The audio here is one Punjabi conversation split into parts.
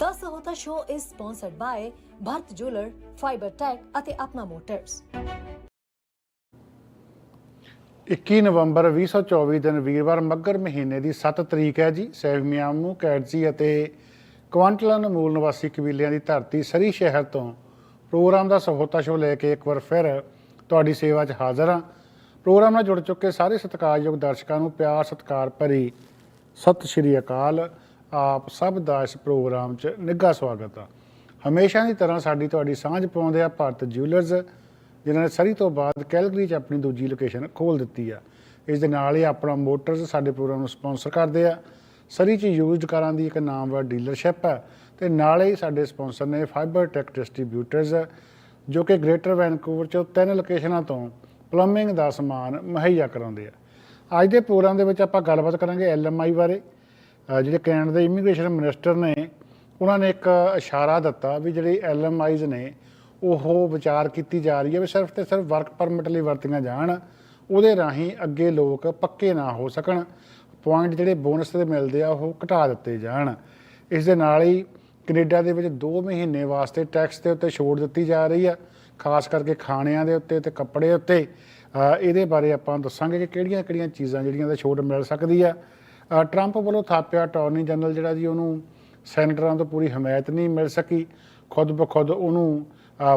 The Sahota Show is sponsored by Bharat Jeweler, Fiber Tech ਅਤੇ ਆਪਣਾ ਮੋਟਰਸ 21 ਨਵੰਬਰ 2024 ਦਿਨ ਵੀਰਵਾਰ ਮੱਗਰ ਮਹੀਨੇ ਦੀ 7 ਤਰੀਕ ਹੈ ਜੀ। ਸੈਵਮਿਆਮੂ ਕੈਡਜੀ ਅਤੇ ਕੁਆਂਟਲਨ ਮੂਲ ਨਿਵਾਸੀ ਕਬੀਲਿਆਂ ਦੀ ਧਰਤੀ ਸਰੀ ਸ਼ਹਿਰ ਤੋਂ ਪ੍ਰੋਗਰਾਮ ਦਾ ਸਹੋਤਾ ਸ਼ੋ ਲੈ ਕੇ ਇੱਕ ਵਾਰ ਫਿਰ ਤੁਹਾਡੀ ਸੇਵਾ 'ਚ ਹਾਜ਼ਰ ਹਾਂ। ਪ੍ਰੋਗਰਾਮ ਨਾਲ ਜੁੜ ਚੁੱਕੇ ਸਾਰੇ ਸਤਿਕਾਰਯੋਗ ਦਰਸ਼ਕਾਂ ਨੂੰ ਪਿਆਰ ਸਤਿਕਾਰ ਭਰੀ ਸਤਿ ਸ਼੍ਰੀ ਅਕਾਲ। ਆਪ ਸਭ ਦਾ ਇਸ ਪ੍ਰੋਗਰਾਮ 'ਚ ਨਿੱਘਾ ਸਵਾਗਤ ਆ। ਹਮੇਸ਼ਾ ਦੀ ਤਰ੍ਹਾਂ ਸਾਡੀ ਤੁਹਾਡੀ ਸਾਂਝ ਪਾਉਂਦੇ ਆ ਭਾਰਤ ਜਿਊਲਰਸ ਜਿਨ੍ਹਾਂ ਨੇ ਸਰੀ ਤੋਂ ਬਾਅਦ ਕੈਲਗਰੀ 'ਚ ਆਪਣੀ ਦੂਜੀ ਲੋਕੇਸ਼ਨ ਖੋਲ ਦਿੱਤੀ ਆ। ਇਸ ਦੇ ਨਾਲ ਹੀ ਆਪਣਾ ਮੋਟਰਸ ਸਾਡੇ ਪ੍ਰੋਗਰਾਮ ਨੂੰ ਸਪਾਂਸਰ ਕਰਦੇ ਆ। ਸਰੀ 'ਚ ਯੂਜ਼ਡ ਕਾਰਾਂ ਦੀ ਇੱਕ ਨਾਮਵਰ ਡੀਲਰਸ਼ਿਪ ਹੈ ਤੇ ਨਾਲ ਹੀ ਸਾਡੇ ਸਪਾਂਸਰ ਨੇ ਫਾਈਬਰ ਟੈਕ ਡਿਸਟ੍ਰੀਬਿਊਟਰਸ ਜੋ ਕਿ ਗ੍ਰੇਟਰ ਵੈਨਕੂਵਰ 'ਚ ਤਿੰਨ ਲੋਕੇਸ਼ਨਾਂ ਤੋਂ ਪਲੰਬਿੰਗ ਦਾ ਸਮਾਨ ਮੁਹੱਈਆ ਕਰਾਉਂਦੇ ਆ। ਅੱਜ ਦੇ ਪ੍ਰੋਗਰਾਮ ਦੇ ਵਿੱਚ ਆਪਾਂ ਗੱਲਬਾਤ ਕਰਾਂਗੇ ਐਲਐਮਆਈ ਬਾਰੇ। ਜਿਹੜੇ ਕੈਨੇਡਾ ਦੇ ਇਮੀਗ੍ਰੇਸ਼ਨ ਮਿਨਿਸਟਰ ਨੇ, ਉਹਨਾਂ ਨੇ ਇੱਕ ਇਸ਼ਾਰਾ ਦਿੱਤਾ ਵੀ ਜਿਹੜੀ ਐਲਐਮਆਈਜ਼ ਨੇ, ਉਹ ਵਿਚਾਰ ਕੀਤੀ ਜਾ ਰਹੀ ਹੈ ਵੀ ਸਿਰਫ ਤੇ ਸਿਰਫ ਵਰਕ ਪਰਮਿਟ ਲਈ ਵਰਤੀਆਂ ਜਾਣ, ਉਹਦੇ ਰਾਹੀਂ ਅੱਗੇ ਲੋਕ ਪੱਕੇ ਨਾ ਹੋ ਸਕਣ, ਪੁਆਇੰਟ ਜਿਹੜੇ ਬੋਨਸ ਦੇ ਮਿਲਦੇ ਆ, ਉਹ ਘਟਾ ਦਿੱਤੇ ਜਾਣ। ਇਸ ਦੇ ਨਾਲ ਹੀ ਕੈਨੇਡਾ ਦੇ ਵਿੱਚ 2 ਮਹੀਨੇ ਵਾਸਤੇ ਟੈਕਸ ਦੇ ਉੱਤੇ ਛੋਟ ਦਿੱਤੀ ਜਾ ਰਹੀ ਆ, ਖਾਸ ਕਰਕੇ ਖਾਣਿਆਂ ਦੇ ਉੱਤੇ ਤੇ ਕੱਪੜੇ ਉੱਤੇ। ਇਹਦੇ ਬਾਰੇ ਆਪਾਂ ਦੱਸਾਂਗੇ ਕਿ ਕਿਹੜੀਆਂ-ਕਿਹੜੀਆਂ ਚੀਜ਼ਾਂ ਜਿਹੜੀਆਂ ਦਾ ਛੋਟ ਮਿਲ ਸਕਦੀ ਆ। ਟਰੰਪ ਵੱਲੋਂ ਥਾਪਿਆ ਅਟਾਰਨੀ ਜਨਰਲ ਜਿਹੜਾ ਜੀ ਉਹਨੂੰ ਸੈਨੇਟਰਾਂ ਤੋਂ ਪੂਰੀ ਹਮਾਇਤ ਨਹੀਂ ਮਿਲ ਸਕੀ, ਖੁਦ ਬਖੁਦ ਉਹਨੂੰ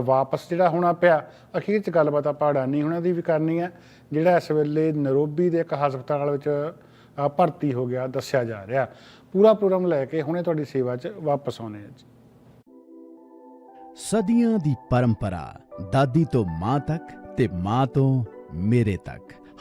ਵਾਪਸ ਜਿਹੜਾ ਹੋਣਾ ਪਿਆ। ਅਖੀਰ 'ਚ ਗੱਲਬਾਤ ਆਪਾਂ ਅਡਾਨੀ ਹੁਣਾਂ ਦੀ ਵੀ ਕਰਨੀ ਹੈ, ਜਿਹੜਾ ਇਸ ਵੇਲੇ ਨਰੋਬੀ ਦੇ ਇੱਕ ਹਸਪਤਾਲ ਵਿੱਚ ਭਰਤੀ ਹੋ ਗਿਆ, ਦੱਸਿਆ ਜਾ ਰਿਹਾ। ਪੂਰਾ ਪ੍ਰੋਗਰਾਮ ਲੈ ਕੇ ਹੁਣੇ ਤੁਹਾਡੀ ਸੇਵਾ 'ਚ ਵਾਪਸ ਆਉਣੇ ਆ ਜੀ। ਸਦੀਆਂ ਦੀ ਪਰੰਪਰਾ, ਦਾਦੀ ਤੋਂ ਮਾਂ ਤੱਕ ਤੇ ਮਾਂ ਤੋਂ ਮੇਰੇ ਤੱਕ।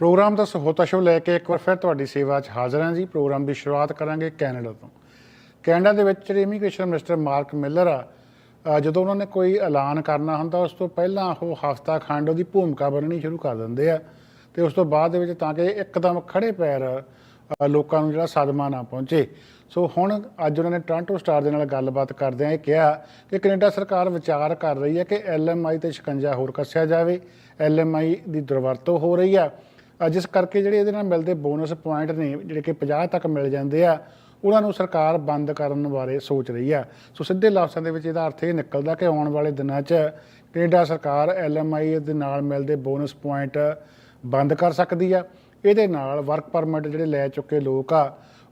ਪ੍ਰੋਗਰਾਮ ਦਾ ਸਹੋਤਾ ਸ਼ੋ ਲੈ ਕੇ ਇੱਕ ਵਾਰ ਫਿਰ ਤੁਹਾਡੀ ਸੇਵਾ 'ਚ ਹਾਜ਼ਰ ਹਾਂ ਜੀ। ਪ੍ਰੋਗਰਾਮ ਦੀ ਸ਼ੁਰੂਆਤ ਕਰਾਂਗੇ ਕੈਨੇਡਾ ਤੋਂ। ਕੈਨੇਡਾ ਦੇ ਵਿੱਚ ਜਿਹੜੇ ਇਮੀਗ੍ਰੇਸ਼ਨ ਮਿਨਿਸਟਰ ਮਾਰਕ ਮਿਲਰ ਆ ਜਦੋਂ ਉਹਨਾਂ ਨੇ ਕੋਈ ਐਲਾਨ ਕਰਨਾ ਹੁੰਦਾ, ਉਸ ਤੋਂ ਪਹਿਲਾਂ ਉਹ ਹਫਤਾ ਖੰਡ ਉਹਦੀ ਭੂਮਿਕਾ ਬਣਨੀ ਸ਼ੁਰੂ ਕਰ ਦਿੰਦੇ ਆ ਤੇ ਉਸ ਤੋਂ ਬਾਅਦ ਦੇ ਵਿੱਚ ਤਾਂ ਕਿ ਇੱਕਦਮ ਖੜੇ ਪੈਰ ਲੋਕਾਂ ਨੂੰ ਜਿਹੜਾ ਸਦਮਾ ਨਾ ਪਹੁੰਚੇ। ਸੋ ਹੁਣ ਅੱਜ ਉਹਨਾਂ ਨੇ ਟੋਰਾਂਟੋ ਸਟਾਰ ਦੇ ਨਾਲ ਗੱਲਬਾਤ ਕਰਦਿਆਂ ਇਹ ਕਿਹਾ ਕਿ ਕੈਨੇਡਾ ਸਰਕਾਰ ਵਿਚਾਰ ਕਰ ਰਹੀ ਹੈ ਕਿ ਐਲਐਮਆਈ ਤੇ ਸ਼ਿਕੰਜਾ ਹੋਰ ਕੱਸਿਆ ਜਾਵੇ। ਐਲਐਮਆਈ ਦੀ ਦੁਰਵਰਤੋਂ ਹੋ ਰਹੀ ਆ। ਜਿਸ ਕਰਕੇ ਜਿਹੜੇ ਇਹਦੇ ਨਾਲ ਮਿਲਦੇ ਬੋਨਸ ਪੁਆਇੰਟ ਨੇ, ਜਿਹੜੇ ਕਿ 50 ਤੱਕ ਮਿਲ ਜਾਂਦੇ ਆ, ਉਹਨਾਂ ਨੂੰ ਸਰਕਾਰ ਬੰਦ ਕਰਨ ਬਾਰੇ ਸੋਚ ਰਹੀ ਆ। ਸੋ ਸਿੱਧੇ ਲਫ਼ਜ਼ਾਂ ਦੇ ਵਿੱਚ ਇਹਦਾ ਅਰਥ ਇਹ ਨਿਕਲਦਾ ਕਿ ਆਉਣ ਵਾਲੇ ਦਿਨਾਂ 'ਚ ਕੈਨੇਡਾ ਸਰਕਾਰ ਐਲਐਮਆਈ ਦੇ ਨਾਲ ਮਿਲਦੇ ਬੋਨਸ ਪੁਆਇੰਟ ਬੰਦ ਕਰ ਸਕਦੀ ਆ। ਇਹਦੇ ਨਾਲ ਵਰਕ ਪਰਮਿਟ ਜਿਹੜੇ ਲੈ ਚੁੱਕੇ ਲੋਕ ਆ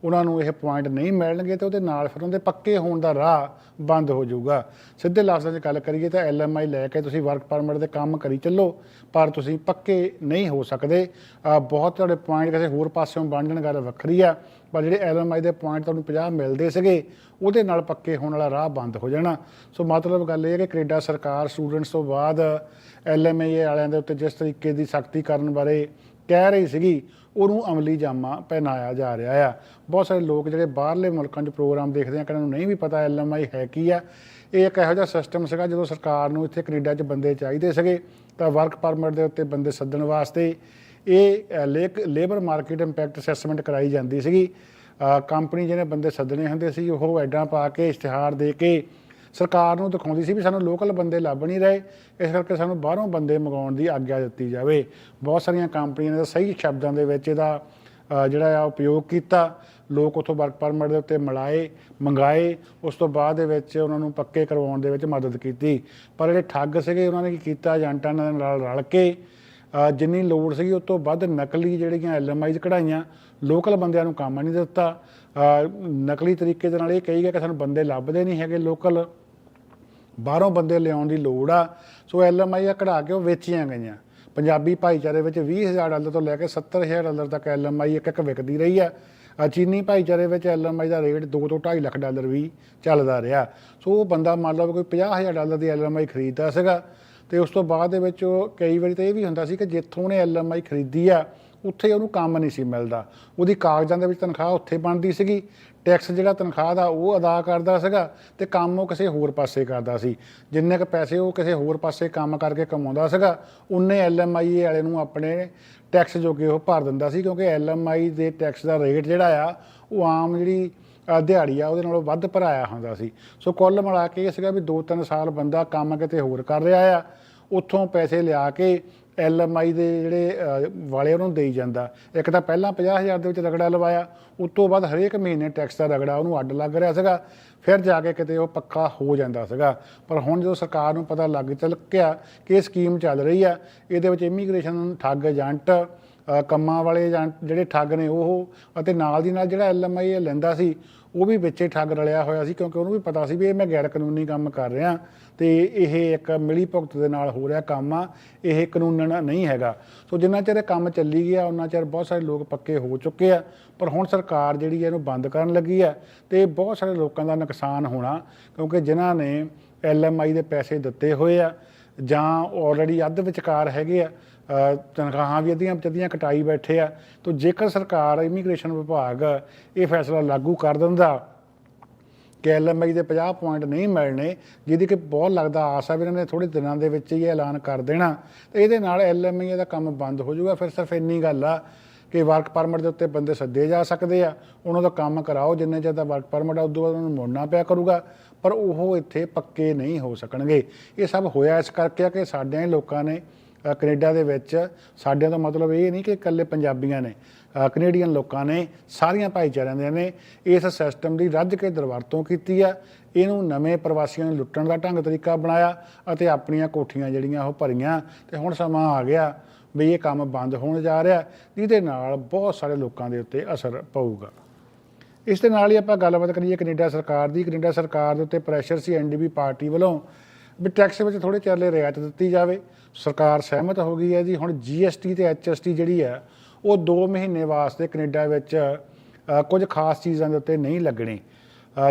ਉਹਨਾਂ ਨੂੰ ਇਹ ਪੁਆਇੰਟ ਨਹੀਂ ਮਿਲਣਗੇ ਤੇ ਉਹਦੇ ਨਾਲ ਫਿਰ ਉਹਦੇ ਪੱਕੇ ਹੋਣ ਦਾ ਰਾਹ ਬੰਦ ਹੋ ਜਾਊਗਾ। ਸਿੱਧੇ ਲਫ਼ਜ਼ਾਂ 'ਚ ਗੱਲ ਕਰੀਏ ਤਾਂ ਐਲਐਮਆਈ ਲੈ ਕੇ ਤੁਸੀਂ ਵਰਕ ਪਰਮਿਟ ਦੇ ਕੰਮ ਕਰੀ ਚੱਲੋ, ਪਰ ਤੁਸੀਂ ਪੱਕੇ ਨਹੀਂ ਹੋ ਸਕਦੇ। ਬਹੁਤ ਤੁਹਾਡੇ ਪੁਆਇੰਟ ਕਿਸੇ ਹੋਰ ਪਾਸਿਓਂ ਬਣ ਜਾਣ, ਗੱਲ ਵੱਖਰੀ ਆ। ਪਰ ਜਿਹੜੇ ਐਲਐਮਆਈ ਦੇ ਪੁਆਇੰਟ ਤੁਹਾਨੂੰ 50 ਮਿਲਦੇ ਸੀਗੇ, ਉਹਦੇ ਨਾਲ ਪੱਕੇ ਹੋਣ ਵਾਲਾ ਰਾਹ ਬੰਦ ਹੋ ਜਾਣਾ। ਸੋ ਮਤਲਬ ਗੱਲ ਇਹ ਹੈ ਕਿ ਕੈਨੇਡਾ ਸਰਕਾਰ ਸਟੂਡੈਂਟਸ ਤੋਂ ਬਾਅਦ ਐਲਐਮਆਈ ਵਾਲਿਆਂ ਦੇ ਉੱਤੇ ਜਿਸ ਤਰੀਕੇ ਦੀ ਸਖਤੀ ਕਰਨ ਬਾਰੇ ਕਹਿ ਰਹੀ ਸੀਗੀ, ਉਹਨੂੰ ਅਮਲੀ ਜਾਮਾ ਪਹਿਨਾਇਆ ਜਾ ਰਿਹਾ ਆ। ਬਹੁਤ ਸਾਰੇ ਲੋਕ ਜਿਹੜੇ ਬਾਹਰਲੇ ਮੁਲਕਾਂ 'ਚ ਪ੍ਰੋਗਰਾਮ ਦੇਖਦੇ ਆ ਕਿਹਨਾਂ ਨੂੰ ਨਹੀਂ ਵੀ ਪਤਾ ਐਲਐਮਆਈ ਹੈ ਕੀ ਆ। ਇਹ ਇੱਕ ਇਹੋ ਜਿਹਾ ਸਿਸਟਮ ਸੀਗਾ, ਜਦੋਂ ਸਰਕਾਰ ਨੂੰ ਇੱਥੇ ਕੈਨੇਡਾ 'ਚ ਬੰਦੇ ਚਾਹੀਦੇ ਸੀਗੇ, ਤਾਂ ਵਰਕ ਪਰਮਿਟ ਦੇ ਉੱਤੇ ਬੰਦੇ ਸੱਦਣ ਵਾਸਤੇ ਇਹ ਲੇਕ ਲੇਬਰ ਮਾਰਕੀਟ ਇੰਪੈਕਟ ਅਸੈਸਮੈਂਟ ਕਰਾਈ ਜਾਂਦੀ ਸੀਗੀ। ਕੰਪਨੀ ਜਿਹਨੇ ਬੰਦੇ ਸੱਦਣੇ ਹੁੰਦੇ ਸੀ, ਉਹ ਐਡਾਂ ਪਾ ਕੇ ਇਸ਼ਤਿਹਾਰ ਦੇ ਕੇ ਸਰਕਾਰ ਨੂੰ ਦਿਖਾਉਂਦੀ ਸੀ ਵੀ ਸਾਨੂੰ ਲੋਕਲ ਬੰਦੇ ਲੱਭ ਨਹੀਂ ਰਹੇ, ਇਸ ਕਰਕੇ ਸਾਨੂੰ ਬਾਹਰੋਂ ਬੰਦੇ ਮੰਗਾਉਣ ਦੀ ਆਗਿਆ ਦਿੱਤੀ ਜਾਵੇ। ਬਹੁਤ ਸਾਰੀਆਂ ਕੰਪਨੀਆਂ ਨੇ ਤਾਂ ਸਹੀ ਸ਼ਬਦਾਂ ਦੇ ਵਿੱਚ ਇਹਦਾ ਜਿਹੜਾ ਆ ਉਪਯੋਗ ਕੀਤਾ। ਲੋਕ ਉਥੋਂ ਵਰਕ ਪਰਮਿਟ ਦੇ ਉੱਤੇ ਮਿਲਾਏ, ਮੰਗਾਏ, ਉਸ ਤੋਂ ਬਾਅਦ ਦੇ ਵਿੱਚ ਉਹਨਾਂ ਨੂੰ ਪੱਕੇ ਕਰਵਾਉਣ ਦੇ ਵਿੱਚ ਮਦਦ ਕੀਤੀ। ਪਰ ਜਿਹੜੇ ਠੱਗ ਸੀਗੇ, ਉਹਨਾਂ ਨੇ ਕੀ ਕੀਤਾ? ਏਜੰਟਾਂ ਨਾਲ ਰਲ ਕੇ ਜਿੰਨੀ ਲੋੜ ਸੀਗੀ, ਉਸ ਤੋਂ ਵੱਧ ਨਕਲੀ ਜਿਹੜੀਆਂ ਐਲਐਮਆਈਜ਼ ਕਢਾਈਆਂ ਲੋਕਲ ਬੰਦਿਆਂ ਨੂੰ ਕੰਮ ਨਹੀਂ ਦਿੱਤਾ। ਨਕਲੀ ਤਰੀਕੇ ਦੇ ਨਾਲ ਇਹ ਕਹੀ ਗਿਆ ਕਿ ਸਾਨੂੰ ਬੰਦੇ ਲੱਭਦੇ ਨਹੀਂ ਹੈਗੇ ਲੋਕਲ। ਬਾਹਰੋਂ ਬੰਦੇ ਲਿਆਉਣ ਦੀ ਲੋੜ ਆ। ਸੋ ਐਲਐਮਆਈ ਆ ਕਢਾ ਕੇ ਉਹ ਵੇਚੀਆਂ ਗਈਆਂ। ਪੰਜਾਬੀ ਭਾਈਚਾਰੇ ਵਿੱਚ 20000 ਡਾਲਰ ਤੋਂ ਲੈ ਕੇ 70000 ਡਾਲਰ ਤੱਕ ਐਲਐਮਆਈ ਇੱਕ ਇੱਕ ਵਿਕਦੀ ਰਹੀ ਆ। ਚੀਨੀ ਭਾਈਚਾਰੇ ਵਿੱਚ ਐਲਐਮਆਈ ਦਾ ਰੇਟ 2 ਤੋਂ 2.5 ਲੱਖ ਡਾਲਰ ਵੀ ਚੱਲਦਾ ਰਿਹਾ। ਸੋ ਉਹ ਬੰਦਾ ਮੰਨ ਲਓ ਵੀ ਕੋਈ 50000 ਡਾਲਰ ਦੀ ਐਲਐਮਆਈ ਖਰੀਦਦਾ ਸੀਗਾ। ਤੇ ਉਸ ਤੋਂ ਬਾਅਦ ਦੇ ਵਿੱਚ ਉਹ ਕਈ ਵਾਰੀ ਤਾਂ ਇਹ ਵੀ ਹੁੰਦਾ ਸੀ ਕਿ ਜਿੱਥੋਂ ਉਹਨੇ ਐਲਐਮਆਈ ਖਰੀਦੀ ਆ ਉੱਥੇ ਉਹਨੂੰ ਕੰਮ ਨਹੀਂ ਸੀ ਮਿਲਦਾ। ਉਹਦੀ ਕਾਗਜ਼ਾਂ ਦੇ ਵਿੱਚ ਤਨਖਾਹ ਉੱਥੇ ਬਣਦੀ ਸੀਗੀ। ਟੈਕਸ ਜਿਹੜਾ ਤਨਖਾਹ ਦਾ ਉਹ ਅਦਾ ਕਰਦਾ ਸੀਗਾ ਤੇ ਕੰਮ ਉਹ ਕਿਸੇ ਹੋਰ ਪਾਸੇ ਕਰਦਾ ਸੀ। ਜਿੰਨੇ ਕ ਪੈਸੇ ਉਹ ਕਿਸੇ ਹੋਰ ਪਾਸੇ ਕੰਮ ਕਰਕੇ ਕਮਾਉਂਦਾ ਸੀਗਾ ਉਨੇ ਐਲਐਮਆਈ ਵਾਲੇ ਨੂੰ ਆਪਣੇ ਟੈਕਸ ਜੋਗੇ ਉਹ ਭਰ ਦਿੰਦਾ ਸੀ ਕਿਉਂਕਿ ਐਲਐਮਆਈ ਦੇ ਟੈਕਸ ਦਾ ਰੇਟ ਜਿਹੜਾ ਆ, ਉਹ ਆਮ ਜਿਹੜੀ ਦਿਹਾੜੀ ਆ, ਉਹਦੇ ਨਾਲੋਂ ਵੱਧ ਭਰਾਇਆ ਹੁੰਦਾ ਸੀ। ਸੋ ਕੁੱਲ ਮਿਲਾ ਕੇ ਇਹ ਸੀਗਾ ਵੀ 2-3 ਸਾਲ ਬੰਦਾ ਕੰਮ ਕਿਤੇ ਹੋਰ ਕਰ ਰਿਹਾ ਆ। ਉੱਥੋਂ ਪੈਸੇ ਲਿਆ ਕੇ ਐਲਐਮਆਈ ਦੇ ਜਿਹੜੇ ਅ, ਵਾਲੇ ਉਹਨੂੰ ਦੇਈ ਜਾਂਦਾ। ਇੱਕ ਤਾਂ ਪਹਿਲਾਂ 50000 ਦੇ ਵਿੱਚ ਰਗੜਾ ਲਵਾਇਆ ਉਸ ਤੋਂ ਬਾਅਦ ਹਰੇਕ ਮਹੀਨੇ ਟੈਕਸ ਦਾ ਰਗੜਾ ਉਹਨੂੰ ਅੱਡ ਲੱਗ ਰਿਹਾ ਸੀਗਾ। ਫਿਰ ਜਾ ਕੇ ਕਿਤੇ ਉਹ ਪੱਕਾ ਹੋ ਜਾਂਦਾ ਸੀਗਾ। ਪਰ ਹੁਣ ਜਦੋਂ ਸਰਕਾਰ ਨੂੰ ਪਤਾ ਲੱਗ ਚੱਲਿਆ ਕਿ ਇਹ ਸਕੀਮ ਚੱਲ ਰਹੀ ਆ ਇਹਦੇ ਵਿੱਚ ਇਮੀਗ੍ਰੇਸ਼ਨ ਠੱਗ ਏਜੰਟ ਕੰਮਾਂ ਵਾਲੇ ਏਜੰਟ ਜਿਹੜੇ ਠੱਗ ਨੇ ਉਹ ਅਤੇ ਨਾਲ ਦੀ ਨਾਲ ਜਿਹੜਾ ਐਲਐਮਆਈ ਲੈਂਦਾ ਸੀ, ਉਹ ਵੀ ਵਿੱਚੇ ਠੱਗ ਰਲਿਆ ਹੋਇਆ ਸੀ ਕਿਉਂਕਿ ਉਹਨੂੰ ਵੀ ਪਤਾ ਸੀ ਵੀ ਇਹ ਮੈਂ ਗੈਰ ਕਾਨੂੰਨੀ ਕੰਮ ਕਰ ਰਿਹਾ ਤੇ ਇਹ ਇੱਕ ਮਿਲੀ ਭੁਗਤ ਦੇ ਨਾਲ ਹੋ ਰਿਹਾ ਕੰਮ ਆ, ਇਹ ਕਾਨੂੰਨਨ ਨਹੀਂ ਹੈਗਾ। ਸੋ ਜਿੰਨਾ ਚਿਰ ਇਹ ਕੰਮ ਚੱਲੀ ਗਿਆ, ਉਹਨਾਂ ਚਿਰ ਬਹੁਤ ਸਾਰੇ ਲੋਕ ਪੱਕੇ ਹੋ ਚੁੱਕੇ ਆ, ਪਰ ਹੁਣ ਸਰਕਾਰ ਜਿਹੜੀ ਹੈ ਇਹਨੂੰ ਬੰਦ ਕਰਨ ਲੱਗੀ ਆ ਤੇ ਬਹੁਤ ਸਾਰੇ ਲੋਕਾਂ ਦਾ ਨੁਕਸਾਨ ਹੋਣਾ ਕਿਉਂਕਿ ਜਿਨ੍ਹਾਂ ਨੇ ਐਲਐਮਆਈ ਦੇ ਪੈਸੇ ਦਿੱਤੇ ਹੋਏ ਆ ਜਾਂ ਆਲਰੇਡੀ ਅੱਧ ਵਿਚਕਾਰ ਹੈਗੇ ਆ ਤਨਖਾਹਾਂ ਵੀ ਅੱਧੀਆਂ ਅੱਧੀਆਂ ਕਟਾਈ ਬੈਠੇ ਆ। ਤਾਂ ਜੇਕਰ ਸਰਕਾਰ, ਇਮੀਗ੍ਰੇਸ਼ਨ ਵਿਭਾਗ ਇਹ ਫੈਸਲਾ ਲਾਗੂ ਕਰ ਦਿੰਦਾ, ਕਿ ਐਲਐਮਆਈ ਦੇ 50 ਪੁਆਇੰਟ ਨਹੀਂ ਮਿਲਣੇ, ਜਿਹਦੀ ਕਿ ਬਹੁਤ ਲੱਗਦਾ ਆਸ ਆ ਵੀ ਇਹਨਾਂ ਨੇ ਥੋੜੇ ਦਿਨਾਂ ਦੇ ਵਿੱਚ ਹੀ ਇਹ ਐਲਾਨ ਕਰ ਦੇਣਾ, ਤੇ ਇਹਦੇ ਨਾਲ ਐਲਐਮਆਈ ਦਾ ਕੰਮ ਬੰਦ ਹੋ ਜਾਊਗਾ। ਫਿਰ ਸਿਰਫ ਇੰਨੀ ਗੱਲ ਆ ਕਿ ਵਰਕ ਪਰਮਿਟ ਦੇ ਉੱਤੇ ਬੰਦੇ ਸੱਦੇ ਜਾ ਸਕਦੇ ਆ। ਉਹਨਾਂ ਦਾ ਕੰਮ ਕਰਾਓ, ਜਿੰਨੇ ਚਿਰ ਵਰਕ ਪਰਮਿਟ ਆ, ਉਦੋਂ ਬਾਅਦ ਉਹਨਾਂ ਨੂੰ ਮੁੜਨਾ ਪਿਆ ਕਰੂਗਾ। ਪਰ ਉਹ ਇੱਥੇ ਪੱਕੇ ਨਹੀਂ ਹੋ ਸਕਣਗੇ। ਇਹ ਸਭ ਹੋਇਆ ਇਸ ਕਰਕੇ ਆ ਕਿ ਸਾਡਿਆਂ ਹੀ ਲੋਕਾਂ ਨੇ ਕੈਨੇਡਾ ਦੇ ਵਿੱਚ। ਸਾਡਿਆਂ ਦਾ ਮਤਲਬ ਇਹ ਨਹੀਂ ਕਿ ਇਕੱਲੇ ਪੰਜਾਬੀਆਂ ਨੇ ਅ, ਕੈਨੇਡੀਅਨ ਲੋਕਾਂ ਨੇ ਸਾਰੀਆਂ ਭਾਈਚਾਰਿਆਂ ਦੇ ਨੇ ਇਸ ਸਿਸਟਮ ਦੀ ਰੱਜ ਕੇ ਦਰਵਰਤੋਂ ਕੀਤੀ ਆ। ਇਹਨੂੰ ਨਵੇਂ ਪ੍ਰਵਾਸੀਆਂ ਨੂੰ ਲੁੱਟਣ ਦਾ ਢੰਗ ਤਰੀਕਾ ਬਣਾਇਆ ਅਤੇ ਆਪਣੀਆਂ ਕੋਠੀਆਂ ਜਿਹੜੀਆਂ ਉਹ ਭਰੀਆਂ ਤੇ ਹੁਣ ਸਮਾਂ ਆ ਗਿਆ ਵੀ ਇਹ ਕੰਮ ਬੰਦ ਹੋਣ ਜਾ ਰਿਹਾ ਜਿਹਦੇ ਨਾਲ ਬਹੁਤ ਸਾਰੇ ਲੋਕਾਂ ਦੇ ਉੱਤੇ ਅਸਰ ਪਊਗਾ। ਇਸ ਦੇ ਨਾਲ ਹੀ ਆਪਾਂ ਗੱਲਬਾਤ ਕਰੀਏ ਕੈਨੇਡਾ ਸਰਕਾਰ ਦੀ। ਕੈਨੇਡਾ ਸਰਕਾਰ ਦੇ ਉੱਤੇ ਪ੍ਰੈਸ਼ਰ ਸੀ ਐਨਡੀਪੀ ਪਾਰਟੀ ਵੱਲੋਂ ਵੀ ਟੈਕਸ ਵਿੱਚ ਥੋੜੇ ਚਿਰ ਲਈ ਰਿਆਇਤ ਦਿੱਤੀ ਜਾਵੇ। ਸਰਕਾਰ ਸਹਿਮਤ ਹੋ ਗਈ ਹੈ ਜੀ। ਹੁਣ ਜੀਐਸਟੀ ਤੇ ਐਚਐਸਟੀ ਜਿਹੜੀ ਹੈ, ਉਹ 2 ਮਹੀਨੇ ਵਾਸਤੇ ਕੈਨੇਡਾ ਵਿੱਚ ਕੁਝ ਖਾਸ ਚੀਜ਼ਾਂ ਦੇ ਉੱਤੇ ਨਹੀਂ ਲੱਗਣੀ।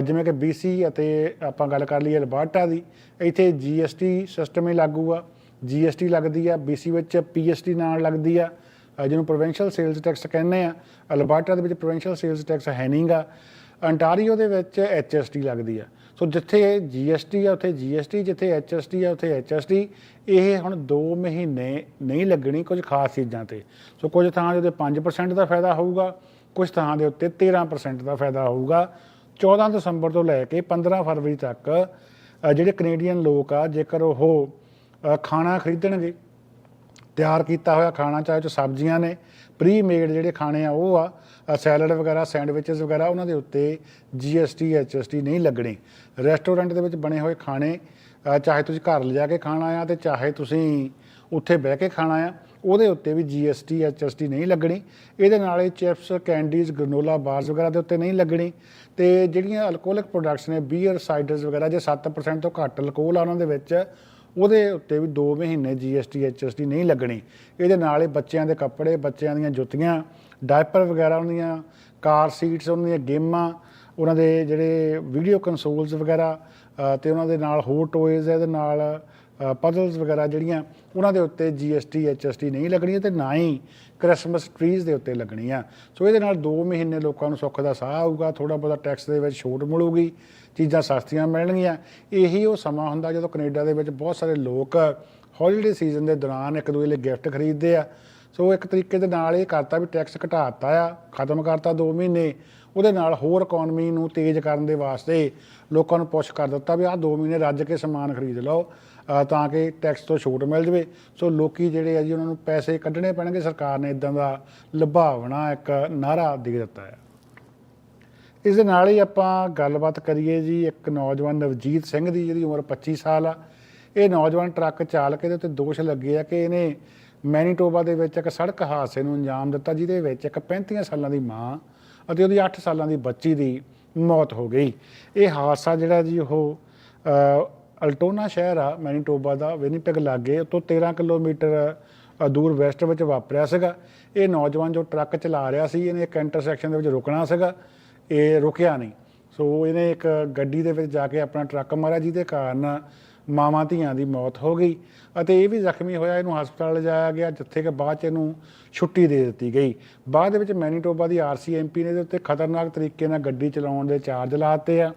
ਜਿਵੇਂ ਕਿ BC ਅਤੇ ਆਪਾਂ ਗੱਲ ਕਰ ਲਈਏ ਅਲਬਰਟਾ ਦੀ। ਇੱਥੇ ਜੀਐਸਟੀ ਸਿਸਟਮ ਹੀ ਲਾਗੂ ਆ। ਜੀਐਸਟੀ ਲੱਗਦੀ ਆ BC ਵਿੱਚ ਪੀਐਸਟੀ ਨਾਲ ਲੱਗਦੀ ਆ। ਜਿਹਨੂੰ ਪ੍ਰੋਵਿੰਸ਼ੀਅਲ ਸੇਲਸ ਟੈਕਸ ਕਹਿੰਦੇ ਆ। ਅਲਬਰਟਾ ਦੇ ਵਿੱਚ ਪ੍ਰੋਵਿੰਸ਼ੀਅਲ ਸੇਲਸ ਟੈਕਸ ਹੈ ਨਹੀਂਗਾ ਅੰਟਾਰੀਓ ਦੇ ਵਿੱਚ ਐਚਐਸਟੀ ਲੱਗਦੀ ਆ। ਸੋ ਜਿੱਥੇ ਜੀਐਸਟੀ ਆ, ਉੱਥੇ ਜੀਐਸਟੀ ਜਿੱਥੇ ਐਚਐਸਟੀ ਆ, ਉੱਥੇ ਐਚਐਸਟੀ ਇਹ ਹੁਣ 2 ਮਹੀਨੇ ਨਹੀਂ ਲੱਗਣੀ ਕੁਝ ਖਾਸ ਚੀਜ਼ਾਂ ਤੇ। ਸੋ ਕੁਝ ਥਾਂ ਦੇ ਉੱਤੇ 5% ਦਾ ਫਾਇਦਾ ਹੋਊਗਾ, ਕੁਝ ਥਾਂ ਦੇ ਉੱਤੇ 13% ਦਾ ਫਾਇਦਾ ਹੋਊਗਾ। 14 ਦਸੰਬਰ ਤੋਂ ਲੈ ਕੇ 15 ਫਰਵਰੀ ਤੱਕ ਜਿਹੜੇ ਕੈਨੇਡੀਅਨ ਲੋਕ ਆ, ਜੇਕਰ ਉਹ ਖਾਣਾ ਖਰੀਦਣਗੇ ਤਿਆਰ ਕੀਤਾ ਹੋਇਆ ਖਾਣਾ, ਚਾਹੇ ਉਹ ਸਬਜ਼ੀਆਂ ਨੇ ਪ੍ਰੀ ਮੇਡ ਜਿਹੜੇ ਖਾਣੇ ਆ ਉਹ ਆ ਸੈਲਡ ਵਗੈਰਾ, ਸੈਂਡਵਿਚਸ ਵਗੈਰਾ, ਉਹਨਾਂ ਦੇ ਉੱਤੇ ਜੀਐਸਟੀ ਐਚਐਸਟੀ ਨਹੀਂ ਲੱਗਣੀ। ਰੈਸਟੋਰੈਂਟ ਦੇ ਵਿੱਚ ਬਣੇ ਹੋਏ ਖਾਣੇ ਚਾਹੇ ਤੁਸੀਂ ਘਰ ਲਿਜਾ ਕੇ ਖਾਣਾ ਆ ਤੇ ਚਾਹੇ ਤੁਸੀਂ ਉੱਥੇ ਬਹਿ ਕੇ ਖਾਣਾ ਆ, ਉਹਦੇ ਉੱਤੇ ਵੀ ਜੀਐਸਟੀ ਐਚਐਸਟੀ ਨਹੀਂ ਲੱਗਣੀ। ਇਹਦੇ ਨਾਲ ਇਹ ਚਿਪਸ, ਕੈਂਡੀਜ਼, ਗ੍ਰਨੋਲਾ ਬਾਰਸ ਵਗੈਰਾ ਦੇ ਉੱਤੇ ਨਹੀਂ ਲੱਗਣੀ। ਤੇ ਜਿਹੜੀਆਂ ਅਲਕੋਹਲਿਕ ਪ੍ਰੋਡਕਟਸ ਨੇ ਬੀਅਰ ਸਾਈਡਰਸ ਵਗੈਰਾ, ਜੇ 7% ਤੋਂ ਘੱਟ ਅਲਕੋਹਲ ਆ ਉਹਨਾਂ ਦੇ ਵਿੱਚ ਉਹਦੇ ਉੱਤੇ ਵੀ 2 ਮਹੀਨੇ GST HST ਨਹੀਂ ਲੱਗਣੀ। ਇਹਦੇ ਨਾਲ ਹੀ ਬੱਚਿਆਂ ਦੇ ਕੱਪੜੇ ਬੱਚਿਆਂ ਦੀਆਂ ਜੁੱਤੀਆਂ ਡਾਇਪਰ ਵਗੈਰਾ ਉਹਨਾਂ ਦੀਆਂ ਕਾਰ ਸੀਟਸ ਉਹਨਾਂ ਦੀਆਂ ਗੇਮਾਂ ਉਹਨਾਂ ਦੇ ਜਿਹੜੇ ਵੀਡੀਓ ਕੰਸੋਲਸ ਵਗੈਰਾ ਅ, ਤੇ ਉਹਨਾਂ ਦੇ ਨਾਲ ਹੋਰ ਟੋਇਜ਼ ਇਹਦੇ ਨਾਲ ਪਜ਼ਲਸ ਵਗੈਰਾ ਜਿਹੜੀਆਂ ਉਹਨਾਂ ਦੇ ਉੱਤੇ GST HST ਨਹੀਂ ਲੱਗਣੀ ਹੈ ਤੇ ਨਾ ਹੀ ਕ੍ਰਿਸਮਸ ਟਰੀਜ਼ ਦੇ ਉੱਤੇ ਲੱਗਣੀ ਆ ਸੋ ਇਹਦੇ ਨਾਲ 2 ਮਹੀਨੇ ਲੋਕਾਂ ਨੂੰ ਸੁੱਖ ਦਾ ਸਾਹ ਆਊਗਾ ਥੋੜਾ ਬਹੁਤਾ ਟੈਕਸ ਦੇ ਵਿੱਚ ਛੋਟ ਮਿਲੂਗੀ। ਚੀਜ਼ਾਂ ਸਸਤੀਆਂ ਮਿਲਣਗੀਆਂ। ਇਹੀ ਉਹ ਸਮਾਂ ਹੁੰਦਾ ਜਦੋਂ ਕੈਨੇਡਾ ਦੇ ਵਿੱਚ ਬਹੁਤ ਸਾਰੇ ਲੋਕ ਹੌਲੀਡੇ ਸੀਜ਼ਨ ਦੇ ਦੌਰਾਨ ਇੱਕ ਦੂਜੇ ਲਈ ਗਿਫਟ ਖਰੀਦਦੇ ਆ। ਸੋ ਇੱਕ ਤਰੀਕੇ ਦੇ ਨਾਲ ਇਹ ਕਰਤਾ ਵੀ ਟੈਕਸ ਘਟਾਤਾ ਆ, ਖਤਮ ਕਰਤਾ 2 ਮਹੀਨੇ। ਉਹਦੇ ਨਾਲ ਹੋਰ ਇਕਨੋਮੀ ਨੂੰ ਤੇਜ਼ ਕਰਨ ਦੇ ਵਾਸਤੇ ਲੋਕਾਂ ਨੂੰ ਪੁਸ਼ ਕਰ ਦਿੱਤਾ ਵੀ ਆਹ 2 ਮਹੀਨੇ ਰੱਜ ਕੇ ਸਮਾਨ ਖਰੀਦ ਲਓ ਤਾਂ ਕਿ ਟੈਕਸ ਤੋਂ ਛੂਟ ਮਿਲ ਜਵੇ। ਸੋ ਲੋਕੀ ਜਿਹੜੇ ਆ ਜੀ, ਉਹਨਾਂ ਨੂੰ ਪੈਸੇ ਕੱਢਣੇ ਪੈਣਗੇ। ਸਰਕਾਰ ਨੇ ਇਦਾਂ ਦਾ ਲੁਭਾਵਣਾ ਇੱਕ ਨਾਰਾ ਦੇ ਦਿੱਤਾ ਹੈ ਇਸ ਦੇ ਨਾਲ ਹੀ ਆਪਾਂ ਗੱਲਬਾਤ ਕਰੀਏ ਜੀ, ਇੱਕ ਨੌਜਵਾਨ ਨਵਜੀਤ ਸਿੰਘ ਦੀ, ਜਿਹਦੀ ਉਮਰ 25 ਸਾਲ ਆ। ਇਹ ਨੌਜਵਾਨ ਟਰੱਕ ਚਾਲਕ ਦੇ ਉੱਤੇ ਦੋਸ਼ ਲੱਗੇ ਆ ਕਿ ਇਹਨੇ ਮੈਨੀਟੋਬਾ ਦੇ ਵਿੱਚ ਇੱਕ ਸੜਕ ਹਾਦਸੇ ਨੂੰ ਅੰਜਾਮ ਦਿੱਤਾ, ਜਿਹਦੇ ਵਿੱਚ ਇੱਕ 35 ਸਾਲਾਂ ਦੀ ਮਾਂ ਅਤੇ ਉਹਦੀ 8 ਸਾਲਾਂ ਦੀ ਬੱਚੀ ਦੀ ਮੌਤ ਹੋ ਗਈ। ਇਹ ਹਾਦਸਾ ਜਿਹੜਾ ਜੀ ਉਹ ਅਲਟੋਨਾ ਸ਼ਹਿਰ ਆ, ਮੈਨੀਟੋਬਾ ਦਾ, ਵਿਨੀਪੈਗ ਲਾਗੇ ਤੋਂ 13 ਕਿਲੋਮੀਟਰ ਦੂਰ ਵੈਸਟ ਵਿੱਚ ਵਾਪਰਿਆ ਸੀਗਾ। ਇਹ ਨੌਜਵਾਨ ਜੋ ਟਰੱਕ ਚਲਾ ਰਿਹਾ ਸੀ, ਇਹਨੇ ਇੱਕ ਇੰਟਰਸੈਕਸ਼ਨ ਦੇ ਵਿੱਚ ਰੁਕਣਾ ਸੀਗਾ। ਇਹ ਰੁਕਿਆ ਨਹੀਂ। ਸੋ ਇਹਨੇ ਇੱਕ ਗੱਡੀ ਦੇ ਵਿੱਚ ਜਾ ਕੇ ਆਪਣਾ ਟਰੱਕ ਮਾਰਿਆ ਜਿਹਦੇ ਕਾਰਨ ਮਾਵਾਂ ਧੀਆਂ ਦੀ ਮੌਤ ਹੋ ਗਈ ਅਤੇ ਇਹ ਵੀ ਜ਼ਖਮੀ ਹੋਇਆ ਇਹਨੂੰ ਹਸਪਤਾਲ ਲਿਜਾਇਆ ਗਿਆ ਜਿੱਥੇ ਕਿ ਬਾਅਦ ਚ ਇਹਨੂੰ ਛੁੱਟੀ ਦੇ ਦਿੱਤੀ ਗਈ। ਬਾਅਦ ਦੇ ਵਿੱਚ ਮੈਨੀਟੋਬਾ ਦੀ ਆਰਸੀਐਮਪੀ ਨੇ ਇਹਦੇ ਉੱਤੇ ਖਤਰਨਾਕ ਤਰੀਕੇ ਨਾਲ ਗੱਡੀ ਚਲਾਉਣ ਦੇ ਚਾਰਜ ਲਾਤੇ ਆ